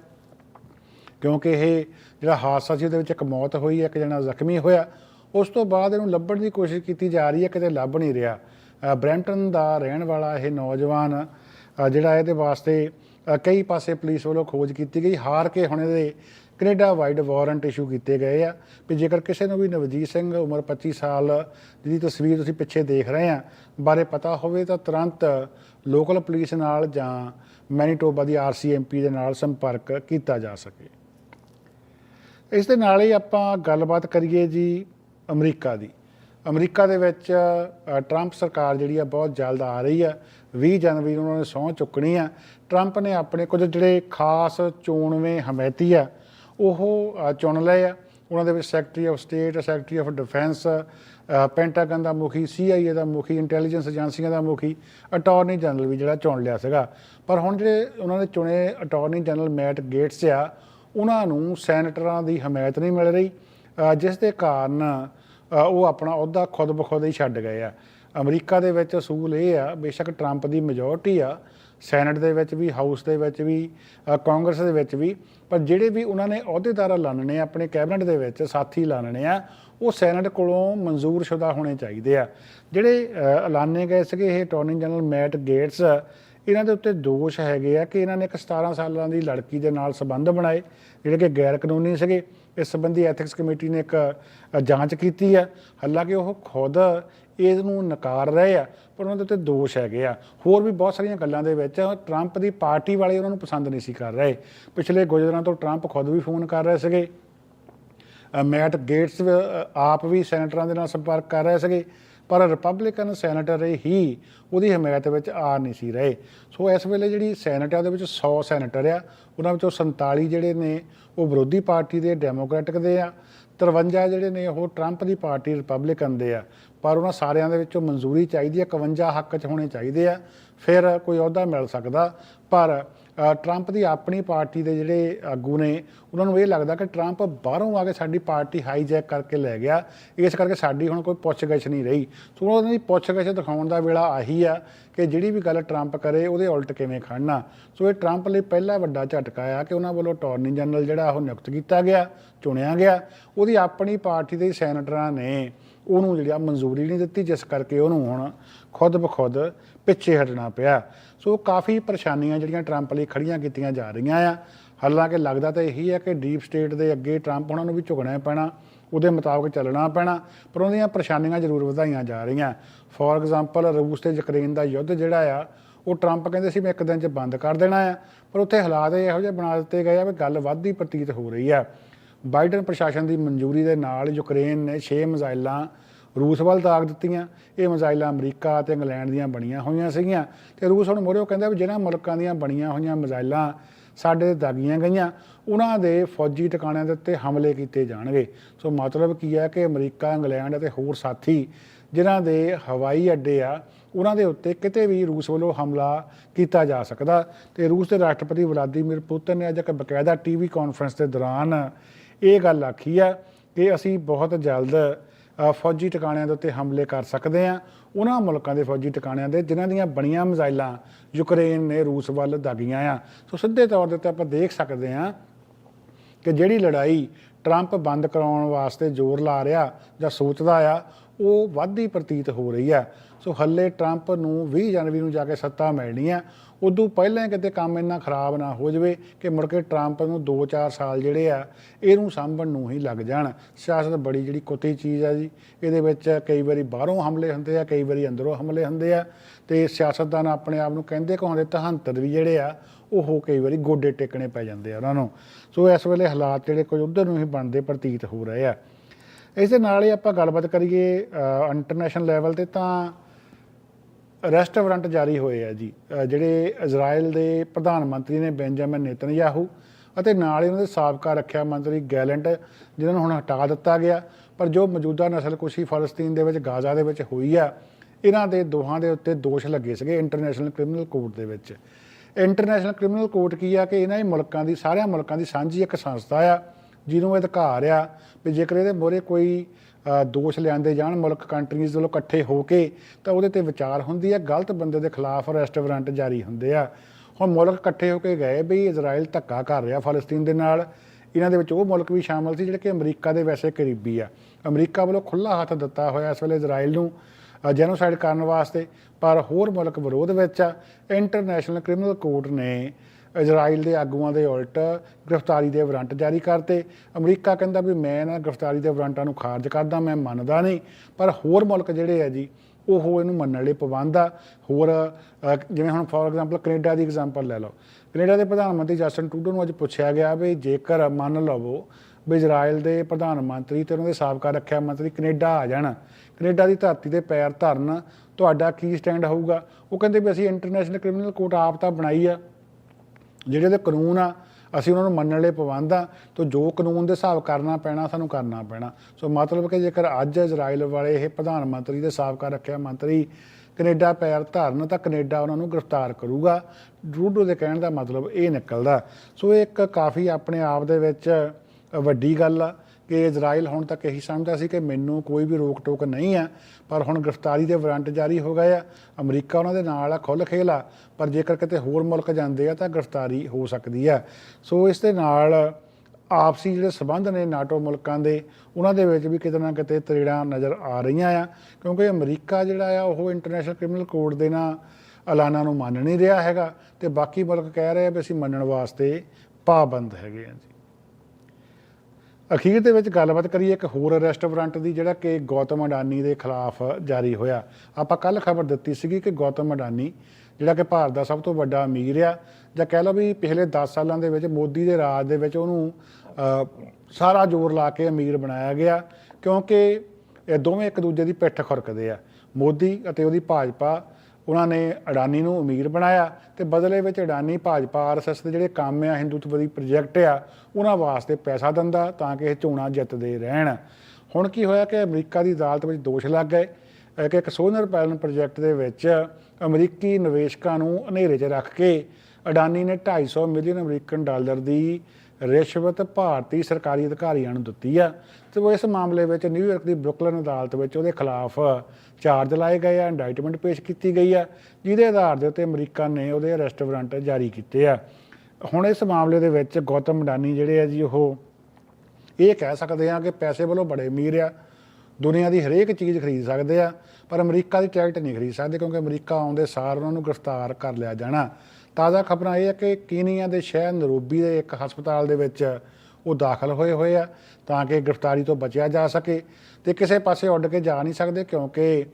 ਕਿਉਂਕਿ ਇਹ ਜਿਹੜਾ ਹਾਦਸਾ ਸੀ ਉਹਦੇ ਵਿੱਚ ਇੱਕ ਮੌਤ ਹੋਈ ਇੱਕ ਜਣਾ ਜ਼ਖਮੀ ਹੋਇਆ। ਉਸ ਤੋਂ ਬਾਅਦ ਇਹਨੂੰ ਲੱਭਣ ਦੀ ਕੋਸ਼ਿਸ਼ ਕੀਤੀ ਜਾ ਰਹੀ ਹੈ ਕਿਤੇ ਲੱਭ ਨਹੀਂ ਰਿਹਾ। ਅ, ਦਾ ਰਹਿਣ ਵਾਲਾ ਇਹ ਨੌਜਵਾਨ ਜਿਹੜਾ ਇਹਦੇ ਵਾਸਤੇ ਕਈ ਪਾਸੇ ਪੁਲਿਸ ਵੱਲੋਂ ਖੋਜ ਕੀਤੀ ਗਈ। ਹਾਰ ਕੇ ਹੁਣ ਇਹਦੇ ਕੈਨੇਡਾ ਵਾਈਡ ਵਾਰੰਟ ਇਸ਼ੂ ਕੀਤੇ ਗਏ ਆ। ਵੀ ਜੇਕਰ ਕਿਸੇ ਨੂੰ ਵੀ ਨਵਜੀਤ ਸਿੰਘ ਉਮਰ 25 ਸਾਲ ਜਿਹਦੀ ਤਸਵੀਰ ਤੁਸੀਂ ਪਿੱਛੇ ਦੇਖ ਰਹੇ ਆ, ਬਾਰੇ ਪਤਾ ਹੋਵੇ ਤਾਂ ਤੁਰੰਤ ਲੋਕਲ ਪੁਲਿਸ ਨਾਲ ਜਾਂ ਮੈਨੀਟੋਬਾ ਦੀ ਆਰਸੀਐਮਪੀ ਦੇ ਨਾਲ ਸੰਪਰਕ ਕੀਤਾ ਜਾ ਸਕੇ। ਇਸ ਦੇ ਨਾਲ ਹੀ ਆਪਾਂ ਗੱਲਬਾਤ ਕਰੀਏ ਜੀ ਅਮਰੀਕਾ ਦੀ। ਅਮਰੀਕਾ ਦੇ ਵਿੱਚ ਟਰੰਪ ਸਰਕਾਰ ਜਿਹੜੀ ਆ ਬਹੁਤ ਜਲਦ ਆ ਰਹੀ ਆ। 20 ਜਨਵਰੀ ਨੂੰ ਉਹਨਾਂ ਨੇ ਸਹੁੰ ਚੁੱਕਣੀ ਆ। ਟਰੰਪ ਨੇ ਆਪਣੇ ਕੁਝ ਜਿਹੜੇ ਖਾਸ ਚੋਣਵੇਂ ਹਮਾਇਤੀ ਆ, ਉਹ ਚੁਣ ਲਏ ਆ। ਉਹਨਾਂ ਦੇ ਵਿੱਚ secretary of state, secretary of defence Pentagon ਦਾ ਮੁਖੀ, ਸੀਆਈਏ ਦਾ ਮੁਖੀ, ਇੰਟੈਲੀਜੈਂਸ ਏਜੰਸੀਆਂ ਦਾ ਮੁਖੀ, ਅਟਾਰਨੀ ਜਨਰਲ ਵੀ ਜਿਹੜਾ ਚੁਣ ਲਿਆ ਸੀਗਾ। ਪਰ ਹੁਣ ਜਿਹੜੇ ਉਹਨਾਂ ਨੇ ਚੁਣੇ ਅਟਾਰਨੀ ਜਨਰਲ ਮੈਟ ਗੇਟਸ ਆ, ਉਹਨਾਂ ਨੂੰ ਸੈਨੇਟਰਾਂ ਦੀ ਹਮਾਇਤ ਨਹੀਂ ਮਿਲ ਰਹੀ। ਜਿਸ ਦੇ ਕਾਰਨ ਉਹ ਆਪਣਾ ਅਹੁਦਾ ਖੁਦ ਬਖੁਦ ਹੀ ਛੱਡ ਗਏ ਆ। ਅਮਰੀਕਾ ਦੇ ਵਿੱਚ ਅਸੂਲ ਇਹ ਆ, ਬੇਸ਼ੱਕ ਟਰੰਪ ਦੀ ਮੈਜੋਰਟੀ ਆ ਸੈਨੇਟ ਦੇ ਵਿੱਚ ਵੀ ਹਾਊਸ ਦੇ ਵਿੱਚ ਵੀ ਕਾਂਗਰਸ ਦੇ ਵਿੱਚ ਵੀ, ਪਰ ਜਿਹੜੇ ਵੀ ਉਹਨਾਂ ਨੇ ਅਹੁਦੇਦਾਰ ਲਾਣਨੇ ਆ, ਆਪਣੇ ਕੈਬਨਿਟ ਦੇ ਵਿੱਚ ਸਾਥੀ ਲਾਣਨੇ ਆ, ਉਹ ਸੈਨੇਟ ਕੋਲੋਂ ਮਨਜ਼ੂਰਸ਼ੁਦਾ ਹੋਣੇ ਚਾਹੀਦੇ ਆ। ਜਿਹੜੇ ਐਲਾਨੇ ਗਏ ਸੀਗੇ ਇਹ ਅਟਾਰਨੀ ਜਨਰਲ ਮੈਟ ਗੇਟਸ ਇਹਨਾਂ ਦੇ ਉੱਤੇ ਦੋਸ਼ ਹੈਗੇ ਆ ਕਿ ਇਹਨਾਂ ਨੇ ਇੱਕ 17 ਸਾਲਾਂ ਦੀ ਲੜਕੀ ਦੇ ਨਾਲ ਸੰਬੰਧ ਬਣਾਏ, ਜਿਹੜੇ ਕਿ ਗੈਰ ਕਾਨੂੰਨੀ ਸੀਗੇ। ਇਸ ਸੰਬੰਧੀ ਐਥਿਕਸ ਕਮੇਟੀ ਨੇ ਇੱਕ ਜਾਂਚ ਕੀਤੀ ਆ। ਹਾਲਾਂਕਿ ਉਹ ਖੁਦ ਇਸ ਨੂੰ ਨਕਾਰ ਰਹੇ ਆ, ਪਰ ਉਹਨਾਂ ਦੇ ਉੱਤੇ ਦੋਸ਼ ਹੈਗੇ ਆ। ਹੋਰ ਵੀ ਬਹੁਤ ਸਾਰੀਆਂ ਗੱਲਾਂ ਦੇ ਵਿੱਚ ਟਰੰਪ ਦੀ ਪਾਰਟੀ ਵਾਲੇ ਉਹਨਾਂ ਨੂੰ ਪਸੰਦ ਨਹੀਂ ਸੀ ਕਰ ਰਹੇ। ਪਿਛਲੇ ਕੁਝ ਦਿਨਾਂ ਤੋਂ ਟਰੰਪ ਖੁਦ ਵੀ ਫੋਨ ਕਰ ਰਹੇ ਸੀਗੇ। ਮੈਟ ਗੇਟਸ ਆਪ ਵੀ ਸੈਨੇਟਰਾਂ ਦੇ ਨਾਲ ਸੰਪਰਕ ਕਰ ਰਹੇ ਸੀਗੇ। ਪਰ ਰਿਪਬਲਿਕਨ ਸੈਨੇਟਰ ਹੀ, ਉਹਦੀ ਹਮਾਇਤ ਵਿੱਚ ਆ ਨਹੀਂ ਸੀ ਰਹੇ। ਸੋ ਇਸ ਵੇਲੇ ਜਿਹੜੀ ਸੈਨੇਟ ਆ, ਉਹਦੇ ਵਿੱਚ 100 ਸੈਨੇਟਰ ਆ। ਉਹਨਾਂ ਵਿੱਚੋਂ 47 ਜਿਹੜੇ ਨੇ, ਉਹ ਵਿਰੋਧੀ ਪਾਰਟੀ ਦੇ ਡੈਮੋਕ੍ਰੈਟਿਕ ਦੇ ਆ। 53 ਜਿਹੜੇ ਨੇ, ਉਹ ਟਰੰਪ ਦੀ ਪਾਰਟੀ ਰਿਪਬਲਿਕਨ ਦੇ ਆ। ਪਰ ਉਹਨਾਂ ਸਾਰਿਆਂ ਦੇ ਵਿੱਚੋਂ ਮਨਜ਼ੂਰੀ ਚਾਹੀਦੀ ਹੈ 51 ਹੱਕ 'ਚ ਹੋਣੇ ਚਾਹੀਦੇ ਆ, ਫਿਰ ਕੋਈ ਅਹੁਦਾ ਮਿਲ ਸਕਦਾ। ਪਰ ਟਰੰਪ ਦੀ ਆਪਣੀ ਪਾਰਟੀ ਦੇ ਜਿਹੜੇ ਆਗੂ ਨੇ, ਉਹਨਾਂ ਨੂੰ ਇਹ ਲੱਗਦਾ ਕਿ ਟਰੰਪ ਬਾਹਰੋਂ ਆ ਕੇ ਸਾਡੀ ਪਾਰਟੀ ਹਾਈਜੈਕ ਕਰਕੇ ਲੈ ਗਿਆ। ਇਸ ਕਰਕੇ ਸਾਡੀ ਹੁਣ ਕੋਈ ਪੁੱਛਗਿੱਛ ਨਹੀਂ ਰਹੀ। ਸੋ ਉਹਨਾਂ ਦੀ ਪੁੱਛਗਿੱਛ ਦਿਖਾਉਣ ਦਾ ਵੇਲਾ ਆਹੀ ਆ ਕਿ ਜਿਹੜੀ ਵੀ ਗੱਲ ਟਰੰਪ ਕਰੇ, ਉਹਦੇ ਉਲਟ ਕਿਵੇਂ ਖੜਨਾ। ਸੋ ਇਹ ਟਰੰਪ ਲਈ ਪਹਿਲਾ ਵੱਡਾ ਝਟਕਾ ਆ ਕਿ ਉਹਨਾਂ ਵੱਲੋਂ ਅਟਾਰਨੀ ਜਨਰਲ ਜਿਹੜਾ ਉਹ ਨਿਯੁਕਤ ਕੀਤਾ ਗਿਆ, ਚੁਣਿਆ ਗਿਆ। ਉਹਦੀ ਆਪਣੀ ਪਾਰਟੀ ਦੇ ਸੈਨੇਟਰਾਂ ਨੇ ਉਹਨੂੰ ਜਿਹੜੀ ਆ ਮਨਜ਼ੂਰੀ ਨਹੀਂ ਦਿੱਤੀ, ਜਿਸ ਕਰਕੇ ਉਹਨੂੰ ਹੁਣ ਖੁਦ ਬਖੁਦ ਪਿੱਛੇ ਹਟਣਾ ਪਿਆ। ਸੋ ਕਾਫੀ ਪਰੇਸ਼ਾਨੀਆਂ ਜਿਹੜੀਆਂ ਟਰੰਪ ਲਈ ਖੜੀਆਂ ਕੀਤੀਆਂ ਜਾ ਰਹੀਆਂ ਆ। ਹਾਲਾਂਕਿ ਲੱਗਦਾ ਤਾਂ ਇਹੀ ਹੈ ਕਿ ਡੀਪ ਸਟੇਟ ਦੇ ਅੱਗੇ ਟਰੰਪ ਉਹਨਾਂ ਨੂੰ ਵੀ ਝੁਕਣਾ ਪੈਣਾ, ਉਹਦੇ ਮੁਤਾਬਕ ਚੱਲਣਾ ਪੈਣਾ, ਪਰ ਉਹਦੀਆਂ ਪਰੇਸ਼ਾਨੀਆਂ ਜ਼ਰੂਰ ਵਧਾਈਆਂ ਜਾ ਰਹੀਆਂ। ਫੋਰ ਐਗਜ਼ਾਮਪਲ ਰੂਸ ਤੇ ਯੂਕਰੇਨ ਦਾ ਯੁੱਧ ਜਿਹੜਾ ਆ, ਉਹ ਟਰੰਪ ਕਹਿੰਦੇ ਸੀ, ਮੈਂ ਇੱਕ ਦਿਨ 'ਚ ਬੰਦ ਕਰ ਦੇਣਾ ਆ। ਪਰ ਉੱਥੇ ਹਾਲਾਤ ਇਹੋ ਜਿਹੇ ਬਣਾ ਦਿੱਤੇ ਗਏ ਆ ਵੀ ਗੱਲ ਵੱਧਦੀ ਪ੍ਰਤੀਤ ਹੋ ਰਹੀ ਆ। ਬਾਈਡਨ ਪ੍ਰਸ਼ਾਸਨ ਦੀ ਮਨਜ਼ੂਰੀ ਦੇ ਨਾਲ ਯੂਕਰੇਨ ਨੇ 6 ਮਿਜ਼ਾਈਲਾਂ ਰੂਸ ਵੱਲ ਦਾਗ ਦਿੱਤੀਆਂ। ਇਹ ਮਿਜ਼ਾਈਲਾਂ ਅਮਰੀਕਾ ਤੇ ਇੰਗਲੈਂਡ ਦੀਆਂ ਬਣੀਆਂ ਹੋਈਆਂ ਸੀਗੀਆਂ। ਤੇ ਰੂਸ ਹੁਣ ਮੋਰੇ ਕਹਿੰਦਾ ਵੀ ਜਿਹਨਾਂ ਮੁਲਕਾਂ ਦੀਆਂ ਬਣੀਆਂ ਹੋਈਆਂ ਮਿਜ਼ਾਈਲਾਂ ਸਾਡੇ ਤੇ ਦਾਗੀਆਂ ਗਈਆਂ, ਉਹਨਾਂ ਦੇ ਫੌਜੀ ਟਿਕਾਣਿਆਂ ਦੇ ਉੱਤੇ ਹਮਲੇ ਕੀਤੇ ਜਾਣਗੇ। ਸੋ ਮਤਲਬ ਕੀ ਹੈ ਕਿ ਅਮਰੀਕਾ, ਇੰਗਲੈਂਡ ਅਤੇ ਹੋਰ ਸਾਥੀ ਜਿਨ੍ਹਾਂ ਦੇ ਹਵਾਈ ਅੱਡੇ ਆ, ਉਹਨਾਂ ਦੇ ਉੱਤੇ ਕਿਤੇ ਵੀ ਰੂਸ ਵੱਲੋਂ ਹਮਲਾ ਕੀਤਾ ਜਾ ਸਕਦਾ। ਤੇ ਰੂਸ ਦੇ ਰਾਸ਼ਟਰਪਤੀ ਵਲਾਦੀਮੀਰ ਪੁਤਿਨ ਨੇ ਅੱਜ ਇੱਕ ਬਕਾਇਦਾ ਟੀਵੀ ਕਾਨਫਰੰਸ ਦੇ ਦੌਰਾਨ ਇਹ ਗੱਲ ਆਖੀ ਆ ਕਿ ਅਸੀਂ ਬਹੁਤ ਜਲਦ ਫੌਜੀ ਟਿਕਾਣਿਆਂ ਦੇ ਉੱਤੇ ਹਮਲੇ ਕਰ ਸਕਦੇ ਹਾਂ। ਉਹਨਾਂ ਮੁਲਕਾਂ ਦੇ ਫੌਜੀ ਟਿਕਾਣਿਆਂ ਦੇ, ਜਿਨ੍ਹਾਂ ਦੀਆਂ ਬਣੀਆਂ ਮਿਜ਼ਾਈਲਾਂ ਯੂਕਰੇਨ ਨੇ ਰੂਸ ਵੱਲ ਦਾਗੀਆਂ ਆ। ਸੋ ਸਿੱਧੇ ਤੌਰ ਦੇ ਉੱਤੇ ਆਪਾਂ ਦੇਖ ਸਕਦੇ ਹਾਂ ਕਿ ਜਿਹੜੀ ਲੜਾਈ ਟਰੰਪ ਬੰਦ ਕਰਾਉਣ ਵਾਸਤੇ ਜ਼ੋਰ ਲਾ ਰਿਹਾ ਜਾਂ ਸੋਚਦਾ ਆ, ਉਹ ਵੱਧਦੀ ਪ੍ਰਤੀਤ ਹੋ ਰਹੀ ਆ। ਸੋ ਹੱਲੇ ਟਰੰਪ ਨੂੰ 20 ਜਨਵਰੀ ਨੂੰ ਜਾ ਕੇ ਸੱਤਾ ਮਿਲਣੀ ਆ। ਉਦੋਂ ਪਹਿਲਾਂ ਕਿਤੇ ਕੰਮ ਇੰਨਾ ਖਰਾਬ ਨਾ ਹੋ ਜਾਵੇ ਕਿ ਮੁੜ ਕੇ ਟਰੰਪ ਨੂੰ 2-4 ਸਾਲ ਜਿਹੜੇ ਆ, ਇਹਨੂੰ ਸਾਂਭਣ ਨੂੰ ਹੀ ਲੱਗ ਜਾਣ। ਸਿਆਸਤ ਬੜੀ ਜਿਹੜੀ ਕੁੱਤੀ ਚੀਜ਼ ਆ ਜੀ। ਇਹਦੇ ਵਿੱਚ ਕਈ ਵਾਰੀ ਬਾਹਰੋਂ ਹਮਲੇ ਹੁੰਦੇ ਆ, ਕਈ ਵਾਰੀ ਅੰਦਰੋਂ ਹਮਲੇ ਹੁੰਦੇ ਆ। ਤੇ ਸਿਆਸਤਦਾਨ ਆਪਣੇ ਆਪ ਨੂੰ ਕਹਿੰਦੇ ਕਹਾਉਂਦੇ ਤਹੰਤਰ ਵੀ ਜਿਹੜੇ ਆ, ਉਹ ਕਈ ਵਾਰੀ ਗੋਡੇ ਟੇਕਣੇ ਪੈ ਜਾਂਦੇ ਆ ਉਹਨਾਂ ਨੂੰ। ਸੋ ਇਸ ਵੇਲੇ ਹਾਲਾਤ ਜਿਹੜੇ ਕੁਝ ਉਧਰ ਨੂੰ ਹੀ ਬਣਦੇ ਪ੍ਰਤੀਤ ਹੋ ਰਹੇ ਆ। ਇਸ ਦੇ ਨਾਲ ਹੀ ਆਪਾਂ ਗੱਲਬਾਤ ਕਰੀਏ ਇੰਟਰਨੈਸ਼ਨਲ ਲੈਵਲ ਤੇ ਤਾਂ ਅਰੈਸਟ ਵਾਰੰਟ ਜਾਰੀ ਹੋਏ ਆ ਜੀ। ਜਿਹੜੇ ਇਜ਼ਰਾਈਲ ਦੇ ਪ੍ਰਧਾਨ ਮੰਤਰੀ ਨੇ ਬੈਂਜਾਮਿਨ ਨੇਤਨਯਾਹੂ ਅਤੇ ਨਾਲ ਹੀ ਉਹਨਾਂ ਦੇ ਸਾਬਕਾ ਰੱਖਿਆ ਮੰਤਰੀ ਗੈਲੈਂਟ, ਜਿਨ੍ਹਾਂ ਨੂੰ ਹੁਣ ਹਟਾ ਦਿੱਤਾ ਗਿਆ। ਪਰ ਜੋ ਮੌਜੂਦਾ ਨਸਲਕੁਸ਼ੀ ਫਲਸਤੀਨ ਦੇ ਵਿੱਚ, ਗਾਜ਼ਾ ਦੇ ਵਿੱਚ ਹੋਈ ਆ, ਇਹਨਾਂ ਦੇ ਦੋਹਾਂ ਦੇ ਉੱਤੇ ਦੋਸ਼ ਲੱਗੇ ਸੀਗੇ ਇੰਟਰਨੈਸ਼ਨਲ ਕ੍ਰਿਮੀਨਲ ਕੋਰਟ ਦੇ ਵਿੱਚ। ਇੰਟਰਨੈਸ਼ਨਲ ਕ੍ਰਿਮੀਨਲ ਕੋਰਟ ਕੀ ਆ ਕਿ ਇਹਨਾਂ ਹੀ ਮੁਲਕਾਂ ਦੀ, ਸਾਰਿਆਂ ਮੁਲਕਾਂ ਦੀ ਸਾਂਝੀ ਇੱਕ ਸੰਸਥਾ ਆ, ਜਿਹਨੂੰ ਇਹ ਅਧਿਕਾਰ ਆ ਵੀ ਜੇਕਰ ਇਹਦੇ ਮੋਰੇ ਕੋਈ ਦੋਸ਼ ਲਿਆਂਦੇ ਜਾਣ, ਮੁਲਕ ਕੰਟਰੀਜ਼ ਵੱਲੋਂ ਇਕੱਠੇ ਹੋ ਕੇ, ਤਾਂ ਉਹਦੇ ਤੇ ਵਿਚਾਰ ਹੁੰਦੀ ਹੈ ਗਲਤ ਬੰਦੇ ਦੇ ਖਿਲਾਫ ਅਰੈਸਟ ਵਾਰੰਟ ਜਾਰੀ ਹੁੰਦੇ ਆ। ਹੁਣ ਮੁਲਕ ਇਕੱਠੇ ਹੋ ਕੇ ਗਏ ਵੀ ਇਜ਼ਰਾਈਲ ਧੱਕਾ ਕਰ ਰਿਹਾ ਫਲਸਤੀਨ ਦੇ ਨਾਲ। ਇਹਨਾਂ ਦੇ ਵਿੱਚ ਉਹ ਮੁਲਕ ਵੀ ਸ਼ਾਮਲ ਸੀ, ਜਿਹੜੇ ਕਿ ਅਮਰੀਕਾ ਦੇ ਵੈਸੇ ਕਰੀਬੀ ਆ। ਅਮਰੀਕਾ ਵੱਲੋਂ ਖੁੱਲਾ ਹੱਥ ਦਿੱਤਾ ਹੋਇਆ ਇਸ ਵੇਲੇ ਇਜ਼ਰਾਈਲ ਨੂੰ ਜੈਨੋਸਾਈਡ ਕਰਨ ਵਾਸਤੇ, ਪਰ ਹੋਰ ਮੁਲਕ ਵਿਰੋਧ ਵਿੱਚ ਆ। ਇੰਟਰਨੈਸ਼ਨਲ ਕ੍ਰਿਮੀਨਲ ਕੋਰਟ ਨੇ ਇਜ਼ਰਾਈਲ ਦੇ ਆਗੂਆਂ ਦੇ ਉਲਟ ਗ੍ਰਿਫਤਾਰੀ ਦੇ ਵਾਰੰਟ ਜਾਰੀ ਕਰਤੇ। ਅਮਰੀਕਾ ਕਹਿੰਦਾ ਵੀ ਮੈਂ ਨਾ ਗ੍ਰਿਫਤਾਰੀ ਦੇ ਵਾਰੰਟਾਂ ਨੂੰ ਖਾਰਜ ਕਰਦਾ, ਮੈਂ ਮੰਨਦਾ ਨਹੀਂ। ਪਰ ਹੋਰ ਮੁਲਕ ਜਿਹੜੇ ਆ ਜੀ, ਉਹ ਇਹਨੂੰ ਮੰਨਣ ਲਈ ਪਾਬੰਦ ਆ। ਹੋਰ ਜਿਵੇਂ ਹੁਣ ਫੋਰ ਐਗਜ਼ਾਮਪਲ ਕੈਨੇਡਾ ਦੀ ਐਗਜ਼ਾਮਪਲ ਲੈ ਲਓ। ਕੈਨੇਡਾ ਦੇ ਪ੍ਰਧਾਨ ਮੰਤਰੀ ਜਸਟਨ ਟਰੂਡੋ ਨੂੰ ਅੱਜ ਪੁੱਛਿਆ ਗਿਆ ਵੀ ਜੇਕਰ ਮੰਨ ਲਵੋ ਵੀ ਇਜ਼ਰਾਈਲ ਦੇ ਪ੍ਰਧਾਨ ਮੰਤਰੀ ਤੇ ਉਹਨਾਂ ਦੇ ਸਾਬਕਾ ਰੱਖਿਆ ਮੰਤਰੀ ਕੈਨੇਡਾ ਆ ਜਾਣ, ਕੈਨੇਡਾ ਦੀ ਧਰਤੀ ਦੇ ਪੈਰ ਧਰਨ, ਤੁਹਾਡਾ ਕੀ ਸਟੈਂਡ ਹੋਊਗਾ? ਉਹ ਕਹਿੰਦੇ ਵੀ ਅਸੀਂ ਇੰਟਰਨੈਸ਼ਨਲ ਕ੍ਰਿਮੀਨਲ ਕੋਰਟ ਆਪ ਤਾਂ ਬਣਾਈ ਆ। ਜਿਹੜੇ ਦੇ ਕਾਨੂੰਨ ਆ, ਅਸੀਂ ਉਹਨਾਂ ਨੂੰ ਮੰਨਣ ਲਈ ਪਾਬੰਦ ਆ, ਤਾਂ ਜੋ ਕਾਨੂੰਨ ਦੇ ਹਿਸਾਬ ਕਰਨਾ ਪੈਣਾ, ਸਾਨੂੰ ਕਰਨਾ ਪੈਣਾ। ਸੋ ਮਤਲਬ ਕਿ ਜੇਕਰ ਅੱਜ ਇਜ਼ਰਾਈਲ ਵਾਲੇ ਇਹ ਪ੍ਰਧਾਨ ਮੰਤਰੀ ਦੇ ਸਾਬਕਾ ਰੱਖਿਆ ਮੰਤਰੀ, ਕੈਨੇਡਾ ਪੈਰ ਧਰਨ, ਤਾਂ ਕੈਨੇਡਾ ਉਹਨਾਂ ਨੂੰ ਗ੍ਰਿਫਤਾਰ ਕਰੂਗਾ। ਰੂਡੋ ਦੇ ਕਹਿਣ ਦਾ ਮਤਲਬ ਇਹ ਨਿਕਲਦਾ। ਸੋ ਇਹ ਇੱਕ ਕਾਫੀ ਆਪਣੇ ਆਪ ਦੇ ਵਿੱਚ ਵੱਡੀ ਗੱਲ ਆ। ਕਿ ਇਜ਼ਰਾਈਲ ਹੁਣ ਤੱਕ ਇਹੀ ਸਮਝਦਾ ਸੀ ਕਿ ਮੈਨੂੰ ਕੋਈ ਵੀ ਰੋਕ ਟੋਕ ਨਹੀਂ ਆ, ਪਰ ਹੁਣ ਗ੍ਰਿਫਤਾਰੀ ਦੇ ਵਾਰੰਟ ਜਾਰੀ ਹੋ ਗਏ ਆ। ਅਮਰੀਕਾ ਉਹਨਾਂ ਦੇ ਨਾਲ ਆ ਖੁੱਲ ਖੇਲ ਆ, ਪਰ ਜੇਕਰ ਕਿਤੇ ਹੋਰ ਮੁਲਕ ਜਾਂਦੇ ਆ ਤਾਂ ਗ੍ਰਿਫਤਾਰੀ ਹੋ ਸਕਦੀ ਆ। ਸੋ ਇਸ ਦੇ ਨਾਲ ਆਪਸੀ ਜਿਹੜੇ ਸਬੰਧ ਨੇ ਨਾਟੋ ਮੁਲਕਾਂ ਦੇ, ਉਹਨਾਂ ਦੇ ਵਿੱਚ ਵੀ ਕਿਤੇ ਨਾ ਕਿਤੇ ਤਰੇੜਾਂ ਨਜ਼ਰ ਆ ਰਹੀਆਂ ਆ, ਕਿਉਂਕਿ ਅਮਰੀਕਾ ਜਿਹੜਾ ਆ, ਉਹ ਇੰਟਰਨੈਸ਼ਨਲ ਕ੍ਰਿਮੀਨਲ ਕੋਰਟ ਦੇ ਨਾਲ ਐਲਾਨਾਂ ਨੂੰ ਮੰਨ ਨਹੀਂ ਰਿਹਾ ਹੈਗਾ, ਤੇ ਬਾਕੀ ਮੁਲਕ ਕਹਿ ਰਹੇ ਆ ਵੀ ਅਸੀਂ ਮੰਨਣ ਵਾਸਤੇ ਪਾਬੰਦ ਹੈਗੇ ਆ ਜੀ। ਅਖੀਰ ਦੇ ਵਿੱਚ ਗੱਲਬਾਤ ਕਰੀਏ ਇੱਕ ਹੋਰ ਰੈਸਟੋਰੈਂਟ ਦੀ, ਜਿਹੜਾ ਕਿ ਗੌਤਮ ਅਡਾਨੀ ਦੇ ਖਿਲਾਫ ਜਾਰੀ ਹੋਇਆ। ਆਪਾਂ ਕੱਲ ਖਬਰ ਦਿੱਤੀ ਸੀਗੀ ਕਿ ਗੌਤਮ ਅਡਾਨੀ, ਜਿਹੜਾ ਕਿ ਭਾਰਤ ਦਾ ਸਭ ਤੋਂ ਵੱਡਾ ਅਮੀਰ ਆ, ਜਾਂ ਕਹਿ ਲਓ ਵੀ ਪਿਛਲੇ 10 ਸਾਲਾਂ ਦੇ ਵਿੱਚ ਮੋਦੀ ਦੇ ਰਾਜ ਦੇ ਵਿੱਚ ਉਹਨੂੰ ਸਾਰਾ ਜ਼ੋਰ ਲਾ ਕੇ ਅਮੀਰ ਬਣਾਇਆ ਗਿਆ, ਕਿਉਂਕਿ ਇਹ ਦੋਵੇਂ ਇੱਕ ਦੂਜੇ ਦੀ ਪਿੱਠ ਖੁਰਕਦੇ ਆ। ਮੋਦੀ ਅਤੇ ਉਹਦੀ ਭਾਜਪਾ ਉਹਨਾਂ ਨੇ ਅਡਾਨੀ ਨੂੰ ਅਮੀਰ ਬਣਾਇਆ ਤੇ ਬਦਲੇ ਵਿੱਚ ਅਡਾਨੀ ਭਾਜਪਾ ਆਰਐਸਐਸ ਦੇ ਜਿਹੜੇ ਕੰਮ ਆ ਹਿੰਦੂਤਵਦੀ ਪ੍ਰੋਜੈਕਟ ਆ, ਉਹਨਾਂ ਵਾਸਤੇ ਪੈਸਾ ਦਿੰਦਾ ਤਾਂ ਕਿ ਇਹ ਚੋਣਾਂ ਜਿੱਤਦੇ ਰਹਿਣ। ਹੁਣ ਕੀ ਹੋਇਆ ਕਿ ਅਮਰੀਕਾ ਦੀ ਅਦਾਲਤ ਵਿੱਚ ਦੋਸ਼ ਲੱਗ ਗਏ ਕਿ ਇੱਕ ਸੋਲਰ ਪੈਨਲ ਪ੍ਰੋਜੈਕਟ ਦੇ ਵਿੱਚ ਅਮਰੀਕੀ ਨਿਵੇਸ਼ਕਾਂ ਨੂੰ ਹਨੇਰੇ 'ਚ ਰੱਖ ਕੇ ਅਡਾਨੀ ਨੇ 250 ਮਿਲੀਅਨ ਅਮਰੀਕਨ ਡਾਲਰ ਦੀ ਰਿਸ਼ਵਤ ਭਾਰਤੀ ਸਰਕਾਰੀ ਅਧਿਕਾਰੀਆਂ ਨੂੰ ਦਿੱਤੀ ਆ ਤੇ ਉਹ ਇਸ ਮਾਮਲੇ ਵਿੱਚ ਨਿਊਯਾਰਕ ਦੀ ਬਰੁਕਲਿਨ ਅਦਾਲਤ ਵਿੱਚ ਉਹਦੇ ਖਿਲਾਫ ਚਾਰਜ ਲਾਏ ਗਏ ਆ ਇੰਡਾਈਟਮੈਂਟ ਪੇਸ਼ ਕੀਤੀ ਗਈ ਆ, ਜਿਹਦੇ ਆਧਾਰ ਦੇ ਉੱਤੇ ਅਮਰੀਕਾ ਨੇ ਉਹਦੇ ਅਰੈਸਟ ਵਾਰੰਟ ਜਾਰੀ ਕੀਤੇ ਆ। ਹੁਣ ਇਸ ਮਾਮਲੇ ਦੇ ਵਿੱਚ ਗੌਤਮ ਅਡਾਨੀ ਜਿਹੜੇ ਆ ਜੀ, ਉਹ ਇਹ ਕਹਿ ਸਕਦੇ ਆ ਕਿ ਪੈਸੇ ਵੱਲੋਂ ਬੜੇ ਅਮੀਰ ਆ, ਦੁਨੀਆ ਦੀ ਹਰੇਕ ਚੀਜ਼ ਖਰੀਦ ਸਕਦੇ ਆ, ਪਰ ਅਮਰੀਕਾ ਦੀ ਟਿਕਟ ਨਹੀਂ ਖਰੀਦ ਸਕਦੇ ਕਿਉਂਕਿ ਅਮਰੀਕਾ ਆਉਂਦੇ ਸਾਰ ਉਹਨਾਂ ਨੂੰ ਗ੍ਰਿਫਤਾਰ ਕਰ ਲਿਆ ਜਾਣਾ। ਤਾਜ਼ਾ ਖਬਰਾਂ ਇਹ ਹੈ ਕਿ ਕੀਨੀਆ ਦੇ ਸ਼ਹਿਰ ਨਰੋਬੀ ਦੇ ਇੱਕ ਹਸਪਤਾਲ ਦੇ ਵਿੱਚ ਉਹ ਦਾਖਲ ਹੋਏ ਹੋਏ ਆ ਤਾਂ ਕਿ ਗ੍ਰਿਫਤਾਰੀ ਤੋਂ ਬਚਿਆ ਜਾ ਸਕੇ ਤੇ ਕਿਸੇ ਪਾਸੇ ਉੱਡ ਕੇ ਜਾ ਨਹੀਂ ਸਕਦੇ ਕਿਉਂਕਿ